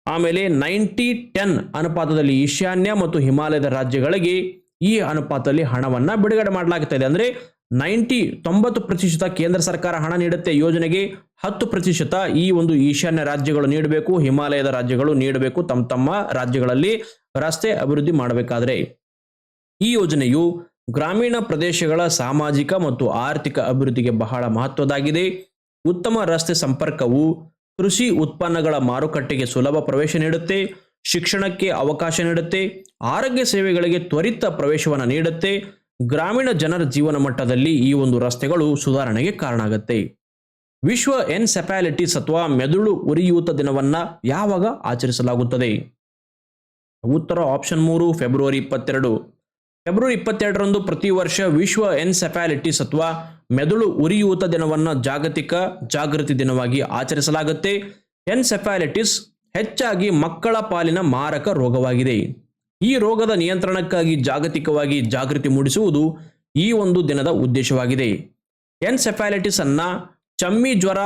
ಆಮೇಲೆ ನೈಂಟಿ ಟೆನ್ ಅನುಪಾತದಲ್ಲಿ ಈಶಾನ್ಯ ಮತ್ತು ಹಿಮಾಲಯದ ರಾಜ್ಯಗಳಿಗೆ ಈ ಅನುಪಾತದಲ್ಲಿ ಹಣವನ್ನು ಬಿಡುಗಡೆ ಮಾಡಲಾಗ್ತಾ ಇದೆ. ಅಂದರೆ ನೈಂಟಿ ತೊಂಬತ್ತು ಪ್ರತಿಶತ ಕೇಂದ್ರ ಸರ್ಕಾರ ಹಣ ನೀಡುತ್ತೆ. ಯೋಜನೆಗೆ ಹತ್ತು ಪ್ರತಿಶತ ಈ ಒಂದು ಈಶಾನ್ಯ ರಾಜ್ಯಗಳು ನೀಡಬೇಕು, ಹಿಮಾಲಯದ ರಾಜ್ಯಗಳು ನೀಡಬೇಕು, ತಮ್ಮ ತಮ್ಮ ರಾಜ್ಯಗಳಲ್ಲಿ ರಸ್ತೆ ಅಭಿವೃದ್ಧಿ ಮಾಡಬೇಕಾದ್ರೆ. ಈ ಯೋಜನೆಯು ಗ್ರಾಮೀಣ ಪ್ರದೇಶಗಳ ಸಾಮಾಜಿಕ ಮತ್ತು ಆರ್ಥಿಕ ಅಭಿವೃದ್ಧಿಗೆ ಬಹಳ ಮಹತ್ವದಾಗಿದೆ. ಉತ್ತಮ ರಸ್ತೆ ಸಂಪರ್ಕವು ಕೃಷಿ ಉತ್ಪನ್ನಗಳ ಮಾರುಕಟ್ಟೆಗೆ ಸುಲಭ ಪ್ರವೇಶ ನೀಡುತ್ತೆ, ಶಿಕ್ಷಣಕ್ಕೆ ಅವಕಾಶ ನೀಡುತ್ತೆ, ಆರೋಗ್ಯ ಸೇವೆಗಳಿಗೆ ತ್ವರಿತ ಪ್ರವೇಶವನ್ನು ನೀಡುತ್ತೆ ಗ್ರಾಮೀಣ ಜನರ ಜೀವನ ಮಟ್ಟದಲ್ಲಿ ಈ ಒಂದು ರಸ್ತೆಗಳು ಸುಧಾರಣೆಗೆ ಕಾರಣ ಆಗುತ್ತೆ ವಿಶ್ವ ಎನ್ಸೆಫಾಲಿಟಿಸ್ ಅಥವಾ ಮೆದುಳು ಉರಿಯೂತ ದಿನವನ್ನ ಯಾವಾಗ ಆಚರಿಸಲಾಗುತ್ತದೆ? ಉತ್ತರ ಆಪ್ಷನ್ ಮೂರು, ಫೆಬ್ರವರಿ ಇಪ್ಪತ್ತೆರಡು. ಫೆಬ್ರವರಿ ಇಪ್ಪತ್ತೆರಡರಂದು ಪ್ರತಿ ವರ್ಷ ವಿಶ್ವ ಎನ್ಸೆಫಾಲಿಟಿಸ್ ಅಥವಾ ಮೆದುಳು ಉರಿಯೂತ ದಿನವನ್ನು ಜಾಗತಿಕ ಜಾಗೃತಿ ದಿನವಾಗಿ ಆಚರಿಸಲಾಗುತ್ತೆ. ಎನ್ಸೆಫಾಲಿಟಿಸ್ ಹೆಚ್ಚಾಗಿ ಮಕ್ಕಳ ಪಾಲಿನ ಮಾರಕ ರೋಗವಾಗಿದೆ. ಈ ರೋಗದ ನಿಯಂತ್ರಣಕ್ಕಾಗಿ ಜಾಗತಿಕವಾಗಿ ಜಾಗೃತಿ ಮೂಡಿಸುವುದು ಈ ಒಂದು ದಿನದ ಉದ್ದೇಶವಾಗಿದೆ. ಎನ್ಸೆಫಾಲಿಟಿಸ್ ಅನ್ನ ಚಮ್ಮಿ ಜ್ವರ,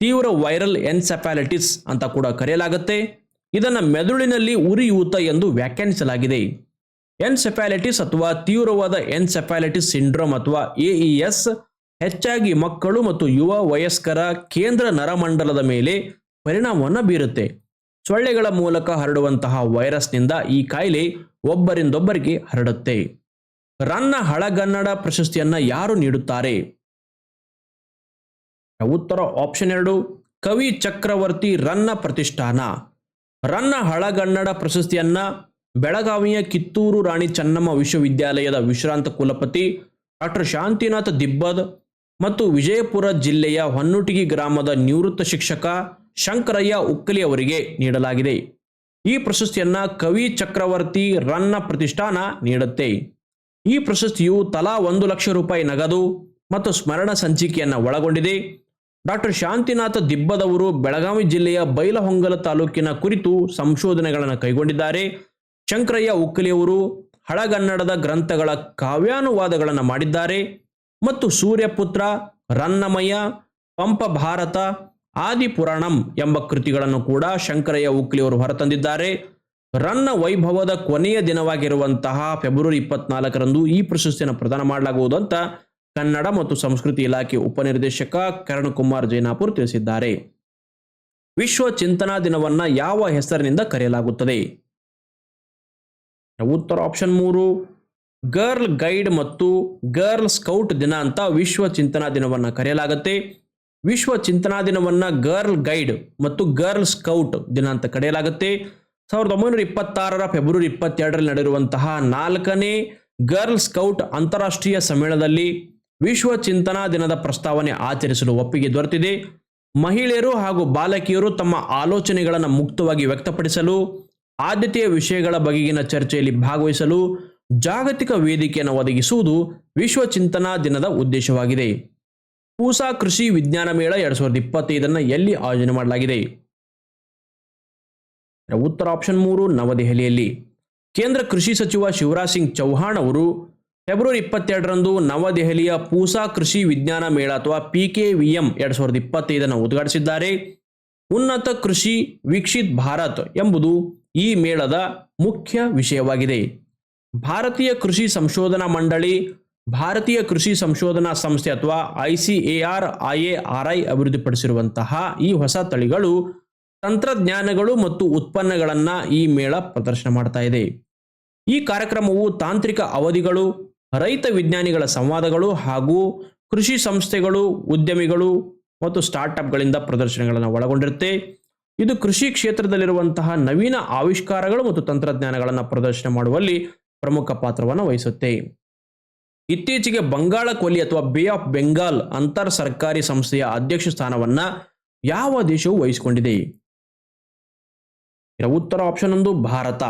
ತೀವ್ರ ವೈರಲ್ ಎನ್ಸೆಫಾಲಿಟಿಸ್ ಅಂತ ಕೂಡ ಕರೆಯಲಾಗುತ್ತೆ. ಇದನ್ನು ಮೆದುಳಿನಲ್ಲಿ ಉರಿಯೂತ ಎಂದು ವ್ಯಾಖ್ಯಾನಿಸಲಾಗಿದೆ. ಎನ್ಸೆಫಾಲಿಟಿಸ್ ಅಥವಾ ತೀವ್ರವಾದ ಎನ್ಸೆಫಾಲಿಟಿಸ್ ಸಿಂಡ್ರೋಮ್ ಅಥವಾ ಎಇಎಸ್ ಹೆಚ್ಚಾಗಿ ಮಕ್ಕಳು ಮತ್ತು ಯುವ ವಯಸ್ಕರ ಕೇಂದ್ರ ನರಮಂಡಲದ ಮೇಲೆ ಪರಿಣಾಮವನ್ನು ಬೀರುತ್ತೆ. ಸೊಳ್ಳೆಗಳ ಮೂಲಕ ಹರಡುವಂತಹ ವೈರಸ್ನಿಂದ ಈ ಕಾಯಿಲೆ ಒಬ್ಬರಿಂದೊಬ್ಬರಿಗೆ ಹರಡುತ್ತೆ. ರನ್ನ ಹಳಗನ್ನಡ ಪ್ರಶಸ್ತಿಯನ್ನ ಯಾರು ನೀಡುತ್ತಾರೆ? ಉತ್ತರ ಆಪ್ಷನ್ ಎರಡು, ಕವಿ ಚಕ್ರವರ್ತಿ ರನ್ನ ಪ್ರತಿಷ್ಠಾನ. ರನ್ನ ಹಳಗನ್ನಡ ಪ್ರಶಸ್ತಿಯನ್ನ ಬೆಳಗಾವಿಯ ಕಿತ್ತೂರು ರಾಣಿ ಚೆನ್ನಮ್ಮ ವಿಶ್ವವಿದ್ಯಾಲಯದ ವಿಶ್ರಾಂತ ಕುಲಪತಿ ಡಾಕ್ಟರ್ ಶಾಂತಿನಾಥ್ ದಿಬ್ಬದ್ ಮತ್ತು ವಿಜಯಪುರ ಜಿಲ್ಲೆಯ ಹೊನ್ನುಟಿಗಿ ಗ್ರಾಮದ ನಿವೃತ್ತ ಶಿಕ್ಷಕ ಶಂಕರಯ್ಯ ಉಕ್ಕಲಿ ಅವರಿಗೆ ನೀಡಲಾಗಿದೆ. ಈ ಪ್ರಶಸ್ತಿಯನ್ನ ಕವಿ ಚಕ್ರವರ್ತಿ ರನ್ನ ಪ್ರತಿಷ್ಠಾನ ನೀಡುತ್ತೆ. ಈ ಪ್ರಶಸ್ತಿಯು ತಲಾ ಒಂದು ಲಕ್ಷ ರೂಪಾಯಿ ನಗದು ಮತ್ತು ಸ್ಮರಣ ಸಂಚಿಕೆಯನ್ನು ಒಳಗೊಂಡಿದೆ. ಡಾಕ್ಟರ್ ಶಾಂತಿನಾಥ ದಿಬ್ಬದವರು ಬೆಳಗಾವಿ ಜಿಲ್ಲೆಯ ಬೈಲಹೊಂಗಲ ತಾಲೂಕಿನ ಕುರಿತು ಸಂಶೋಧನೆಗಳನ್ನು ಕೈಗೊಂಡಿದ್ದಾರೆ. ಶಂಕರಯ್ಯ ಉಕ್ಕಲಿಯವರು ಹಳಗನ್ನಡದ ಗ್ರಂಥಗಳ ಕಾವ್ಯಾನುವಾದಗಳನ್ನು ಮಾಡಿದ್ದಾರೆ. ಮತ್ತು ಸೂರ್ಯಪುತ್ರ ರನ್ನಮಯ ಪಂಪ ಭಾರತ ಆದಿಪುರಾಣಂ ಎಂಬ ಕೃತಿಗಳನ್ನು ಕೂಡ ಶಂಕರಯ್ಯ ಉಕ್ಲಿಯವರು ಹೊರತಂದಿದ್ದಾರೆ. ರನ್ನ ವೈಭವದ ಕೊನೆಯ ದಿನವಾಗಿರುವಂತಹ ಫೆಬ್ರವರಿ ಇಪ್ಪತ್ನಾಲ್ಕರಂದು ಈ ಪ್ರಶಸ್ತಿಯನ್ನು ಪ್ರದಾನ ಮಾಡಲಾಗುವುದು ಅಂತ ಕನ್ನಡ ಮತ್ತು ಸಂಸ್ಕೃತಿ ಇಲಾಖೆ ಉಪನಿರ್ದೇಶಕ ಕರಣ್ ಕುಮಾರ್ ಜೈನಾಪುರ್ ತಿಳಿಸಿದ್ದಾರೆ. ವಿಶ್ವ ಚಿಂತನಾ ದಿನವನ್ನ ಯಾವ ಹೆಸರಿನಿಂದ ಕರೆಯಲಾಗುತ್ತದೆ? ಉತ್ತರ ಆಪ್ಷನ್ ಮೂರು ಗರ್ಲ್ ಗೈಡ್ ಮತ್ತು ಗರ್ಲ್ ಸ್ಕೌಟ್ ದಿನ ಅಂತ ವಿಶ್ವ ಚಿಂತನಾ ದಿನವನ್ನ ಕರೆಯಲಾಗುತ್ತೆ. ವಿಶ್ವ ಚಿಂತನಾ ದಿನವನ್ನ ಗರ್ಲ್ ಗೈಡ್ ಮತ್ತು ಗರ್ಲ್ ಸ್ಕೌಟ್ ದಿನ ಅಂತ ಕರೆಯಲಾಗುತ್ತೆ. ಸಾವಿರದ ಒಂಬೈನೂರ ಇಪ್ಪತ್ತಾರರ ಫೆಬ್ರವರಿ ಇಪ್ಪತ್ತೆರಡರಲ್ಲಿ ನಡೆದಿರುವಂತಹ ನಾಲ್ಕನೇ ಗರ್ಲ್ ಸ್ಕೌಟ್ ಅಂತಾರಾಷ್ಟ್ರೀಯ ಸಮ್ಮೇಳನದಲ್ಲಿ ವಿಶ್ವ ಚಿಂತನಾ ದಿನದ ಪ್ರಸ್ತಾವನೆ ಆಚರಿಸಲು ಒಪ್ಪಿಗೆ ದೊರೆತಿದೆ. ಮಹಿಳೆಯರು ಹಾಗೂ ಬಾಲಕಿಯರು ತಮ್ಮ ಆಲೋಚನೆಗಳನ್ನು ಮುಕ್ತವಾಗಿ ವ್ಯಕ್ತಪಡಿಸಲು, ಆದ್ಯತೆಯ ವಿಷಯಗಳ ಬಗೆಗಿನ ಚರ್ಚೆಯಲ್ಲಿ ಭಾಗವಹಿಸಲು ಜಾಗತಿಕ ವೇದಿಕೆಯನ್ನು ಒದಗಿಸುವುದು ವಿಶ್ವ ಚಿಂತನಾ ದಿನದ ಉದ್ದೇಶವಾಗಿದೆ. ಪೂಸಾ ಕೃಷಿ ವಿಜ್ಞಾನ ಮೇಳ ಎರಡ್ ಸಾವಿರದ ಇಪ್ಪತ್ತೈದನ್ನು ಎಲ್ಲಿ ಆಯೋಜನೆ ಮಾಡಲಾಗಿದೆ? ಉತ್ತರ ಆಪ್ಷನ್ ಮೂರು, ನವದೆಹಲಿಯಲ್ಲಿ. ಕೇಂದ್ರ ಕೃಷಿ ಸಚಿವ ಶಿವರಾಜ್ ಸಿಂಗ್ ಚೌಹಾಣ್ ಅವರು ಫೆಬ್ರವರಿ ಇಪ್ಪತ್ತೆರಡರಂದು ನವದೆಹಲಿಯ ಪೂಸಾ ಕೃಷಿ ವಿಜ್ಞಾನ ಮೇಳ ಅಥವಾ ಪಿ ಕೆ ವಿ ಎಂ ಎರಡ್ ಸಾವಿರದ ಇಪ್ಪತ್ತೈದನ್ನು ಉದ್ಘಾಟಿಸಿದ್ದಾರೆ. ಉನ್ನತ ಕೃಷಿ ವೀಕ್ಷಿತ್ ಭಾರತ್ ಎಂಬುದು ಈ ಮೇಳದ ಮುಖ್ಯ ವಿಷಯವಾಗಿದೆ. ಭಾರತೀಯ ಕೃಷಿ ಸಂಶೋಧನಾ ಮಂಡಳಿ ಭಾರತೀಯ ಕೃಷಿ ಸಂಶೋಧನಾ ಸಂಸ್ಥೆ ಅಥವಾ I C A R, I A R I ಅಭಿವೃದ್ಧಿಪಡಿಸಿರುವಂತಹ ಈ ಹೊಸ ತಳಿಗಳು ತಂತ್ರಜ್ಞಾನಗಳು ಮತ್ತು ಉತ್ಪನ್ನಗಳನ್ನು ಈ ಮೇಳ ಪ್ರದರ್ಶನ ಮಾಡ್ತಾ ಇದೆ. ಈ ಕಾರ್ಯಕ್ರಮವು ತಾಂತ್ರಿಕ ಅವಧಿಗಳು, ರೈತ ವಿಜ್ಞಾನಿಗಳ ಸಂವಾದಗಳು ಹಾಗೂ ಕೃಷಿ ಸಂಸ್ಥೆಗಳು, ಉದ್ಯಮಿಗಳು ಮತ್ತು ಸ್ಟಾರ್ಟ್ಅಪ್ಗಳಿಂದ ಪ್ರದರ್ಶನಗಳನ್ನು ಒಳಗೊಂಡಿರುತ್ತೆ. ಇದು ಕೃಷಿ ಕ್ಷೇತ್ರದಲ್ಲಿರುವಂತಹ ನವೀನ ಆವಿಷ್ಕಾರಗಳು ಮತ್ತು ತಂತ್ರಜ್ಞಾನಗಳನ್ನು ಪ್ರದರ್ಶನ ಮಾಡುವಲ್ಲಿ ಪ್ರಮುಖ ಪಾತ್ರವನ್ನು ವಹಿಸುತ್ತೆ. ಇತ್ತೀಚೆಗೆ ಬಂಗಾಳ ಕೊಲ್ಲಿ ಅಥವಾ ಬೇ ಆಫ್ ಬೆಂಗಾಲ್ ಅಂತರ್ ಸರ್ಕಾರಿ ಸಂಸ್ಥೆಯ ಅಧ್ಯಕ್ಷ ಸ್ಥಾನವನ್ನ ಯಾವ ದೇಶವು ವಹಿಸಿಕೊಂಡಿದೆ? ಉತ್ತರ ಆಪ್ಷನ್ ಒಂದು ಭಾರತ.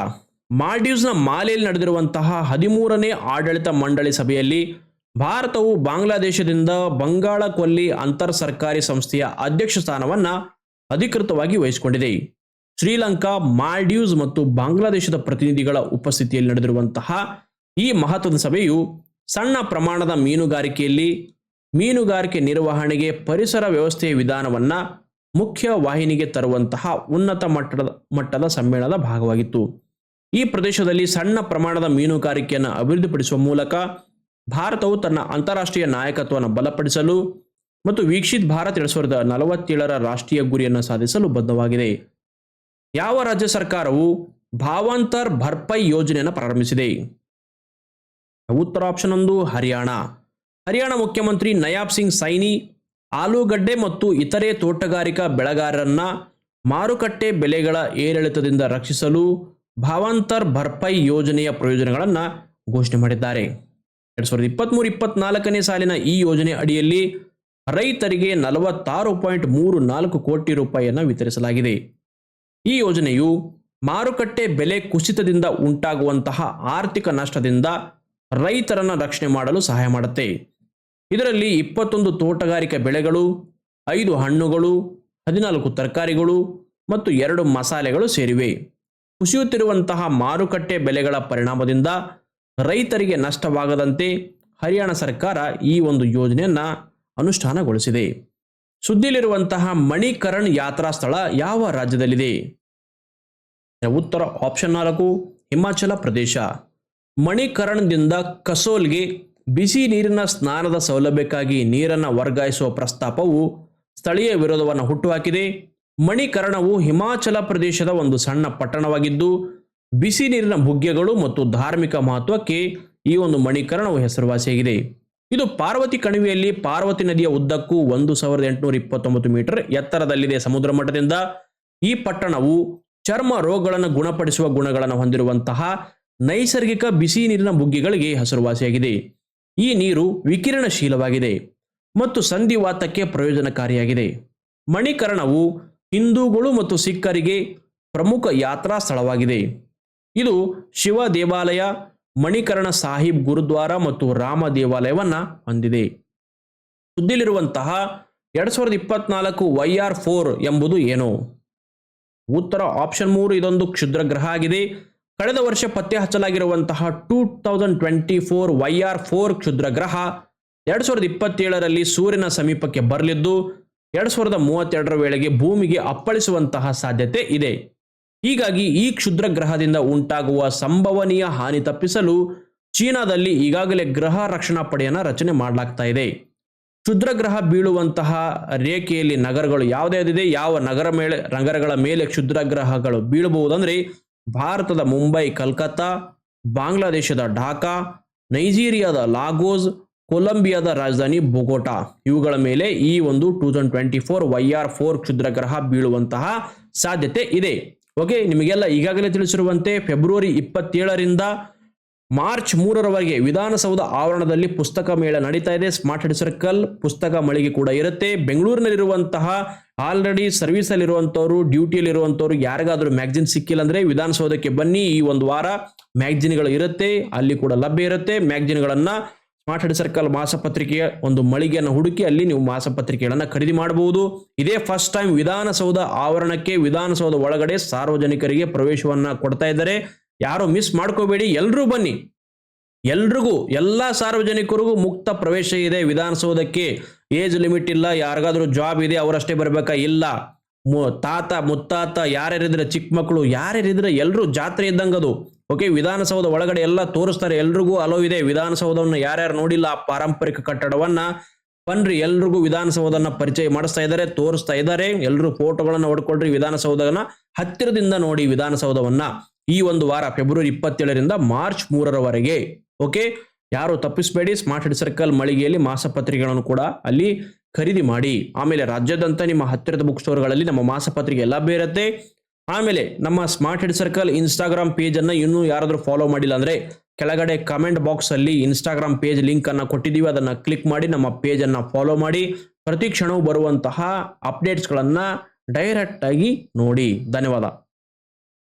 ಮಾಲ್ಡೀವ್ಸ್ನ ಮಾಲೆಯಲ್ಲಿ ನಡೆದಿರುವಂತಹ ಹದಿಮೂರನೇ ಆಡಳಿತ ಮಂಡಳಿ ಸಭೆಯಲ್ಲಿ ಭಾರತವು ಬಾಂಗ್ಲಾದೇಶದಿಂದ ಬಂಗಾಳ ಕೊಲ್ಲಿ ಅಂತರ್ ಸರ್ಕಾರಿ ಸಂಸ್ಥೆಯ ಅಧ್ಯಕ್ಷ ಸ್ಥಾನವನ್ನ ಅಧಿಕೃತವಾಗಿ ವಹಿಸಿಕೊಂಡಿದೆ. ಶ್ರೀಲಂಕಾ, ಮಾಲ್ಡೀವ್ಸ್ ಮತ್ತು ಬಾಂಗ್ಲಾದೇಶದ ಪ್ರತಿನಿಧಿಗಳ ಉಪಸ್ಥಿತಿಯಲ್ಲಿ ನಡೆದಿರುವಂತಹ ಈ ಮಹತ್ವದ ಸಭೆಯು ಸಣ್ಣ ಪ್ರಮಾಣದ ಮೀನುಗಾರಿಕೆಯಲ್ಲಿ ಮೀನುಗಾರಿಕೆ ನಿರ್ವಹಣೆಗೆ ಪರಿಸರ ವ್ಯವಸ್ಥೆಯ ವಿಧಾನವನ್ನು ಮುಖ್ಯ ವಾಹಿನಿಗೆ ತರುವಂತಹ ಉನ್ನತ ಮಟ್ಟದ ಮಟ್ಟದ ಸಮ್ಮೇಳನದ ಭಾಗವಾಗಿತ್ತು. ಈ ಪ್ರದೇಶದಲ್ಲಿ ಸಣ್ಣ ಪ್ರಮಾಣದ ಮೀನುಗಾರಿಕೆಯನ್ನು ಅಭಿವೃದ್ಧಿಪಡಿಸುವ ಮೂಲಕ ಭಾರತವು ತನ್ನ ಅಂತಾರಾಷ್ಟ್ರೀಯ ನಾಯಕತ್ವವನ್ನು ಬಲಪಡಿಸಲು ಮತ್ತು ವೀಕ್ಷಿತ್ ಭಾರತ್ ಎರಡು ಸಾವಿರದ ನಲವತ್ತೇಳರ ರಾಷ್ಟ್ರೀಯ ಗುರಿಯನ್ನು ಸಾಧಿಸಲು ಬದ್ಧವಾಗಿದೆ. ಯಾವ ರಾಜ್ಯ ಸರ್ಕಾರವು ಭಾವಾಂತರ್ ಭರ್ಪೈ ಯೋಜನೆಯನ್ನು ಪ್ರಾರಂಭಿಸಿದೆ? ಉತ್ತರ ಆಪ್ಷನ್ ಒಂದು ಹರಿಯಾಣ. ಹರಿಯಾಣ ಮುಖ್ಯಮಂತ್ರಿ ನಯಾಬ್ ಸಿಂಗ್ ಸೈನಿ, ಆಲೂಗಡ್ಡೆ ಮತ್ತು ಇತರೆ ತೋಟಗಾರಿಕಾ ಬೆಳೆಗಾರರನ್ನ ಮಾರುಕಟ್ಟೆ ಬೆಲೆಗಳ ಏರಿಳಿತದಿಂದ ರಕ್ಷಿಸಲು ಭಾವಾಂತರ್ ಭರ್ಪೈ ಯೋಜನೆಯ ಪ್ರಯೋಜನಗಳನ್ನು ಘೋಷಣೆ ಮಾಡಿದ್ದಾರೆ. ಎರಡ್ ಸಾವಿರದ ಇಪ್ಪತ್ತ್ಮೂರು ಇಪ್ಪತ್ನಾಲ್ಕನೇ ಸಾಲಿನ ಈ ಯೋಜನೆ ಅಡಿಯಲ್ಲಿ ರೈತರಿಗೆ ನಲವತ್ತಾರು ಪಾಯಿಂಟ್ ಮೂರು ನಾಲ್ಕು ಕೋಟಿ ರೂಪಾಯಿಯನ್ನು ವಿತರಿಸಲಾಗಿದೆ. ಈ ಯೋಜನೆಯು ಮಾರುಕಟ್ಟೆ ಬೆಲೆ ಕುಸಿತದಿಂದ ಉಂಟಾಗುವಂತಹ ಆರ್ಥಿಕ ನಷ್ಟದಿಂದ ರೈತರನ್ನ ರಕ್ಷಣೆ ಮಾಡಲು ಸಹಾಯ ಮಾಡುತ್ತೆ. ಇದರಲ್ಲಿ ಇಪ್ಪತ್ತೊಂದು ತೋಟಗಾರಿಕೆ ಬೆಳೆಗಳು, ಐದು ಹಣ್ಣುಗಳು, ಹದಿನಾಲ್ಕು ತರಕಾರಿಗಳು ಮತ್ತು ಎರಡು ಮಸಾಲೆಗಳು ಸೇರಿವೆ. ಕುಸಿಯುತ್ತಿರುವಂತಹ ಮಾರುಕಟ್ಟೆ ಬೆಲೆಗಳ ಪರಿಣಾಮದಿಂದ ರೈತರಿಗೆ ನಷ್ಟವಾಗದಂತೆ ಹರಿಯಾಣ ಸರ್ಕಾರ ಈ ಒಂದು ಯೋಜನೆಯನ್ನು ಅನುಷ್ಠಾನಗೊಳಿಸಿದೆ. ಸುದ್ದಿಲಿರುವಂತಹ ಮಣಿಕರಣ್ ಯಾತ್ರಾ ಸ್ಥಳ ಯಾವ ರಾಜ್ಯದಲ್ಲಿದೆ? ಉತ್ತರ ಆಪ್ಷನ್ ನಾಲ್ಕು, ಹಿಮಾಚಲ ಪ್ರದೇಶ. ಮಣಿಕರಣದಿಂದ ಕಸೋಲ್ಗೆ ಬಿಸಿ ನೀರಿನ ಸ್ನಾನದ ಸೌಲಭ್ಯಕ್ಕಾಗಿ ನೀರನ್ನು ವರ್ಗಾಯಿಸುವ ಪ್ರಸ್ತಾಪವು ಸ್ಥಳೀಯ ವಿರೋಧವನ್ನು ಹುಟ್ಟುಹಾಕಿದೆ. ಮಣಿಕರಣವು ಹಿಮಾಚಲ ಪ್ರದೇಶದ ಒಂದು ಸಣ್ಣ ಪಟ್ಟಣವಾಗಿದ್ದು, ಬಿಸಿ ನೀರಿನ ಬುಗ್ಗೆಗಳು ಮತ್ತು ಧಾರ್ಮಿಕ ಮಹತ್ವಕ್ಕೆ ಈ ಒಂದು ಮಣಿಕರಣವು ಹೆಸರುವಾಸಿಯಾಗಿದೆ. ಇದು ಪಾರ್ವತಿ ಕಣಿವೆಯಲ್ಲಿ ಪಾರ್ವತಿ ನದಿಯ ಉದ್ದಕ್ಕೂ ಒಂದು ಸಾವಿರದ ಎಂಟುನೂರ ಇಪ್ಪತ್ತೊಂಬತ್ತು ಮೀಟರ್ ಎತ್ತರದಲ್ಲಿದೆ. ಸಮುದ್ರ ಮಟ್ಟದಿಂದ ಈ ಪಟ್ಟಣವು ಚರ್ಮ ರೋಗಗಳನ್ನು ಗುಣಪಡಿಸುವ ಗುಣಗಳನ್ನು ಹೊಂದಿರುವಂತಹ ನೈಸರ್ಗಿಕ ಬಿಸಿ ನೀರಿನ ಬುಗ್ಗೆಗಳಿಗೆ ಹೆಸರುವಾಸಿಯಾಗಿದೆ. ಈ ನೀರು ವಿಕಿರಣಶೀಲವಾಗಿದೆ ಮತ್ತು ಸಂಧಿವಾತಕ್ಕೆ ಪ್ರಯೋಜನಕಾರಿಯಾಗಿದೆ. ಮಣಿಕರಣವು ಹಿಂದೂಗಳು ಮತ್ತು ಸಿಖ್ಖರಿಗೆ ಪ್ರಮುಖ ಯಾತ್ರಾ ಸ್ಥಳವಾಗಿದೆ. ಇದು ಶಿವ ದೇವಾಲಯ, ಮಣಿಕರಣ ಸಾಹಿಬ್ ಗುರುದ್ವಾರ ಮತ್ತು ರಾಮ ದೇವಾಲಯವನ್ನು ಹೊಂದಿದೆ. ಸುದ್ದಿಲಿರುವಂತಹ ಎರಡ್ ಸಾವಿರದ ಇಪ್ಪತ್ನಾಲ್ಕು ವೈ ಆರ್ ಫೋರ್ ಎಂಬುದು ಏನು? ಉತ್ತರ ಆಪ್ಷನ್ ಮೂರು ಇದೊಂದು ಕ್ಷುದ್ರ ಗ್ರಹ ಆಗಿದೆ. ಕಳೆದ ವರ್ಷ ಪತ್ತೆ ಹಚ್ಚಲಾಗಿರುವಂತಹ two thousand twenty four Y R four ಕ್ಷುದ್ರ ಗ್ರಹ ಎರಡ್ ಸಾವಿರದ ಇಪ್ಪತ್ತೇಳರಲ್ಲಿ ಸೂರ್ಯನ ಸಮೀಪಕ್ಕೆ ಬರಲಿದ್ದು, ಎರಡು ಸಾವಿರದ ಮೂವತ್ತೆರಡರ ವೇಳೆಗೆ ಭೂಮಿಗೆ ಅಪ್ಪಳಿಸುವಂತಹ ಸಾಧ್ಯತೆ ಇದೆ. ಹೀಗಾಗಿ ಈ ಕ್ಷುದ್ರ ಗ್ರಹದಿಂದ ಉಂಟಾಗುವ ಸಂಭವನೀಯ ಹಾನಿ ತಪ್ಪಿಸಲು ಚೀನಾದಲ್ಲಿ ಈಗಾಗಲೇ ಗ್ರಹ ರಕ್ಷಣಾ ಪಡೆಯನ್ನು ರಚನೆ ಮಾಡಲಾಗ್ತಾ ಇದೆ. ಕ್ಷುದ್ರ ಗ್ರಹ ಬೀಳುವಂತಹ ರೇಖೆಯಲ್ಲಿ ನಗರಗಳು ಯಾವುದ್ಯಾವುದಿದೆ ಯಾವ ನಗರ ಮೇಲೆ, ನಗರಗಳ ಮೇಲೆ ಕ್ಷುದ್ರ ಗ್ರಹಗಳು ಬೀಳಬಹುದಂದ್ರೆ ಭಾರತದ ಮುಂಬೈ, ಕಲ್ಕತ್ತಾ, ಬಾಂಗ್ಲಾದೇಶದ ಢಾಕಾ, ನೈಜೀರಿಯಾದ ಲಾಗೋಸ್, ಕೊಲಂಬಿಯಾದ ರಾಜಧಾನಿ ಬೊಗೋಟಾ. ಇವುಗಳ ಮೇಲೆ ಈ ಒಂದು two thousand twenty four Y R four ಕ್ಷುದ್ರ ಗ್ರಹ ಬೀಳುವಂತಹ ಸಾಧ್ಯತೆ ಇದೆ. ಓಕೆ, ನಿಮಗೆಲ್ಲ ಈಗಾಗಲೇ ತಿಳಿಸಿರುವಂತೆ ಫೆಬ್ರವರಿ ಇಪ್ಪತ್ತೇಳರಿಂದ ಮಾರ್ಚ್ ಮೂರರವರೆಗೆ ವಿಧಾನಸೌಧ ಆವರಣದಲ್ಲಿ ಪುಸ್ತಕ ಮೇಳ ನಡೀತಾ ಇದೆ. ಸ್ಮಾರ್ಟ್ ಹೆಡ್ ಸರ್ಕಲ್ ಪುಸ್ತಕ ಮಳಿಗೆ ಕೂಡ ಇರುತ್ತೆ. ಬೆಂಗಳೂರಿನಲ್ಲಿರುವಂತಹ ಆಲ್ರೆಡಿ ಸರ್ವಿಸ್ ಡ್ಯೂಟಿಯಲ್ಲಿ ಇರುವಂಥವ್ರು ಯಾರಿಗಾದ್ರೂ ಮ್ಯಾಗ್ಜಿನ್ ಸಿಕ್ಕಿಲ್ಲ ಅಂದ್ರೆ ವಿಧಾನಸೌಧಕ್ಕೆ ಬನ್ನಿ. ಈ ಒಂದು ವಾರ ಮ್ಯಾಗ್ಜಿನ್ಗಳು ಇರುತ್ತೆ, ಅಲ್ಲಿ ಕೂಡ ಲಭ್ಯ ಇರುತ್ತೆ. ಮ್ಯಾಗ್ಜಿನ್ಗಳನ್ನು ಸ್ಮಾರ್ಟ್ ಹೆಡ್ ಸರ್ಕಲ್ ಮಾಸಪತ್ರಿಕೆಯ ಒಂದು ಮಳಿಗೆಯನ್ನು ಹುಡುಕಿ ಅಲ್ಲಿ ನೀವು ಮಾಸಪತ್ರಿಕೆಗಳನ್ನು ಖರೀದಿ ಮಾಡಬಹುದು. ಇದೇ ಫಸ್ಟ್ ಟೈಮ್ ವಿಧಾನಸೌಧ ಆವರಣಕ್ಕೆ, ವಿಧಾನಸೌಧ ಒಳಗಡೆ ಸಾರ್ವಜನಿಕರಿಗೆ ಪ್ರವೇಶವನ್ನ ಕೊಡ್ತಾ ಇದ್ದಾರೆ. ಯಾರು ಮಿಸ್ ಮಾಡ್ಕೋಬೇಡಿ ಎಲ್ಲರೂ ಬನ್ನಿ. ಎಲ್ರಿಗೂ, ಎಲ್ಲ ಸಾರ್ವಜನಿಕರಿಗೂ ಮುಕ್ತ ಪ್ರವೇಶ ಇದೆ ವಿಧಾನಸೌಧಕ್ಕೆ. ಏಜ್ ಲಿಮಿಟ್ ಇಲ್ಲ, ಯಾರಿಗಾದ್ರೂ ಜಾಬ್ ಇದೆ, ಅವರಷ್ಟೇ ಬರ್ಬೇಕಾ? ಇಲ್ಲ. ತಾತ, ಮುತ್ತಾತ, ಯಾರ್ಯಾರಿದ್ರೆ ಚಿಕ್ಕ ಮಕ್ಕಳು ಯಾರ್ಯಾರಿದ್ರೆ ಎಲ್ಲರೂ ಜಾತ್ರೆ ಇದ್ದಂಗದು ಓಕೆ ವಿಧಾನಸೌಧ ಒಳಗಡೆ ಎಲ್ಲ ತೋರಿಸ್ತಾರೆ, ಎಲ್ರಿಗೂ ಅಲೋ ಇದೆ. ವಿಧಾನಸೌಧವನ್ನು ಯಾರ್ಯಾರು ನೋಡಿಲ್ಲ, ಆ ಪಾರಂಪರಿಕ ಕಟ್ಟಡವನ್ನ ಬನ್ರಿ, ಎಲ್ರಿಗೂ ವಿಧಾನಸೌಧನ ಪರಿಚಯ ಮಾಡಿಸ್ತಾ ಇದ್ದಾರೆ ತೋರಿಸ್ತಾ ಇದ್ದಾರೆ ಎಲ್ಲರೂ ಫೋಟೋಗಳನ್ನ ಹೊಡ್ಕೊಳ್ರಿ ವಿಧಾನಸೌಧನ ಹತ್ತಿರದಿಂದ ನೋಡಿ ವಿಧಾನಸೌಧವನ್ನ ಈ ಒಂದು ವಾರ ಫೆಬ್ರವರಿ ಇಪ್ಪತ್ತೇಳರಿಂದ ಮಾರ್ಚ್ ಮೂರರವರೆಗೆ. ಓಕೆ ಯಾರು ತಪ್ಪಿಸಬೇಡಿ ಸ್ಮಾರ್ಟ್ ಹೆಡ್ ಸರ್ಕಲ್ ಮಳಿಗೆಯಲ್ಲಿ ಮಾಸಪತ್ರಿಕೆಗಳನ್ನು ಕೂಡ ಅಲ್ಲಿ ಖರೀದಿ ಮಾಡಿ. ಆಮೇಲೆ ರಾಜ್ಯದಂತ ನಿಮ್ಮ ಹತ್ತಿರದ ಬುಕ್ ಸ್ಟೋರ್ಗಳಲ್ಲಿ ನಮ್ಮ ಮಾಸಪತ್ರಿಕೆ ಲಭ್ಯ ಇರುತ್ತೆ ಆಮೇಲೆ ನಮ್ಮ smart head circle Instagram page ಅನ್ನ ಇನ್ನೂ ಯಾರಾದರೂ ಫಾಲೋ ಮಾಡಿಲ್ಲ ಅಂದ್ರೆ ಕೆಳಗಡೆ ಕಮೆಂಟ್ ಬಾಕ್ಸ್ ಅಲ್ಲಿ ಇನ್ಸ್ಟಾಗ್ರಾಮ್ ಪೇಜ್ ಲಿಂಕ್ ಅನ್ನ ಕೊಟ್ಟಿದ್ದೀವಿ. ಅದನ್ನ ಕ್ಲಿಕ್ ಮಾಡಿ, ನಮ್ಮ ಪೇಜ್ ಅನ್ನ ಫಾಲೋ ಮಾಡಿ. ಪ್ರತಿ ಕ್ಷಣವೂ ಬರುವಂತಹ ಅಪ್ಡೇಟ್ಸ್ಗಳನ್ನ ಡೈರೆಕ್ಟ್ ಆಗಿ ನೋಡಿ. ಧನ್ಯವಾದ.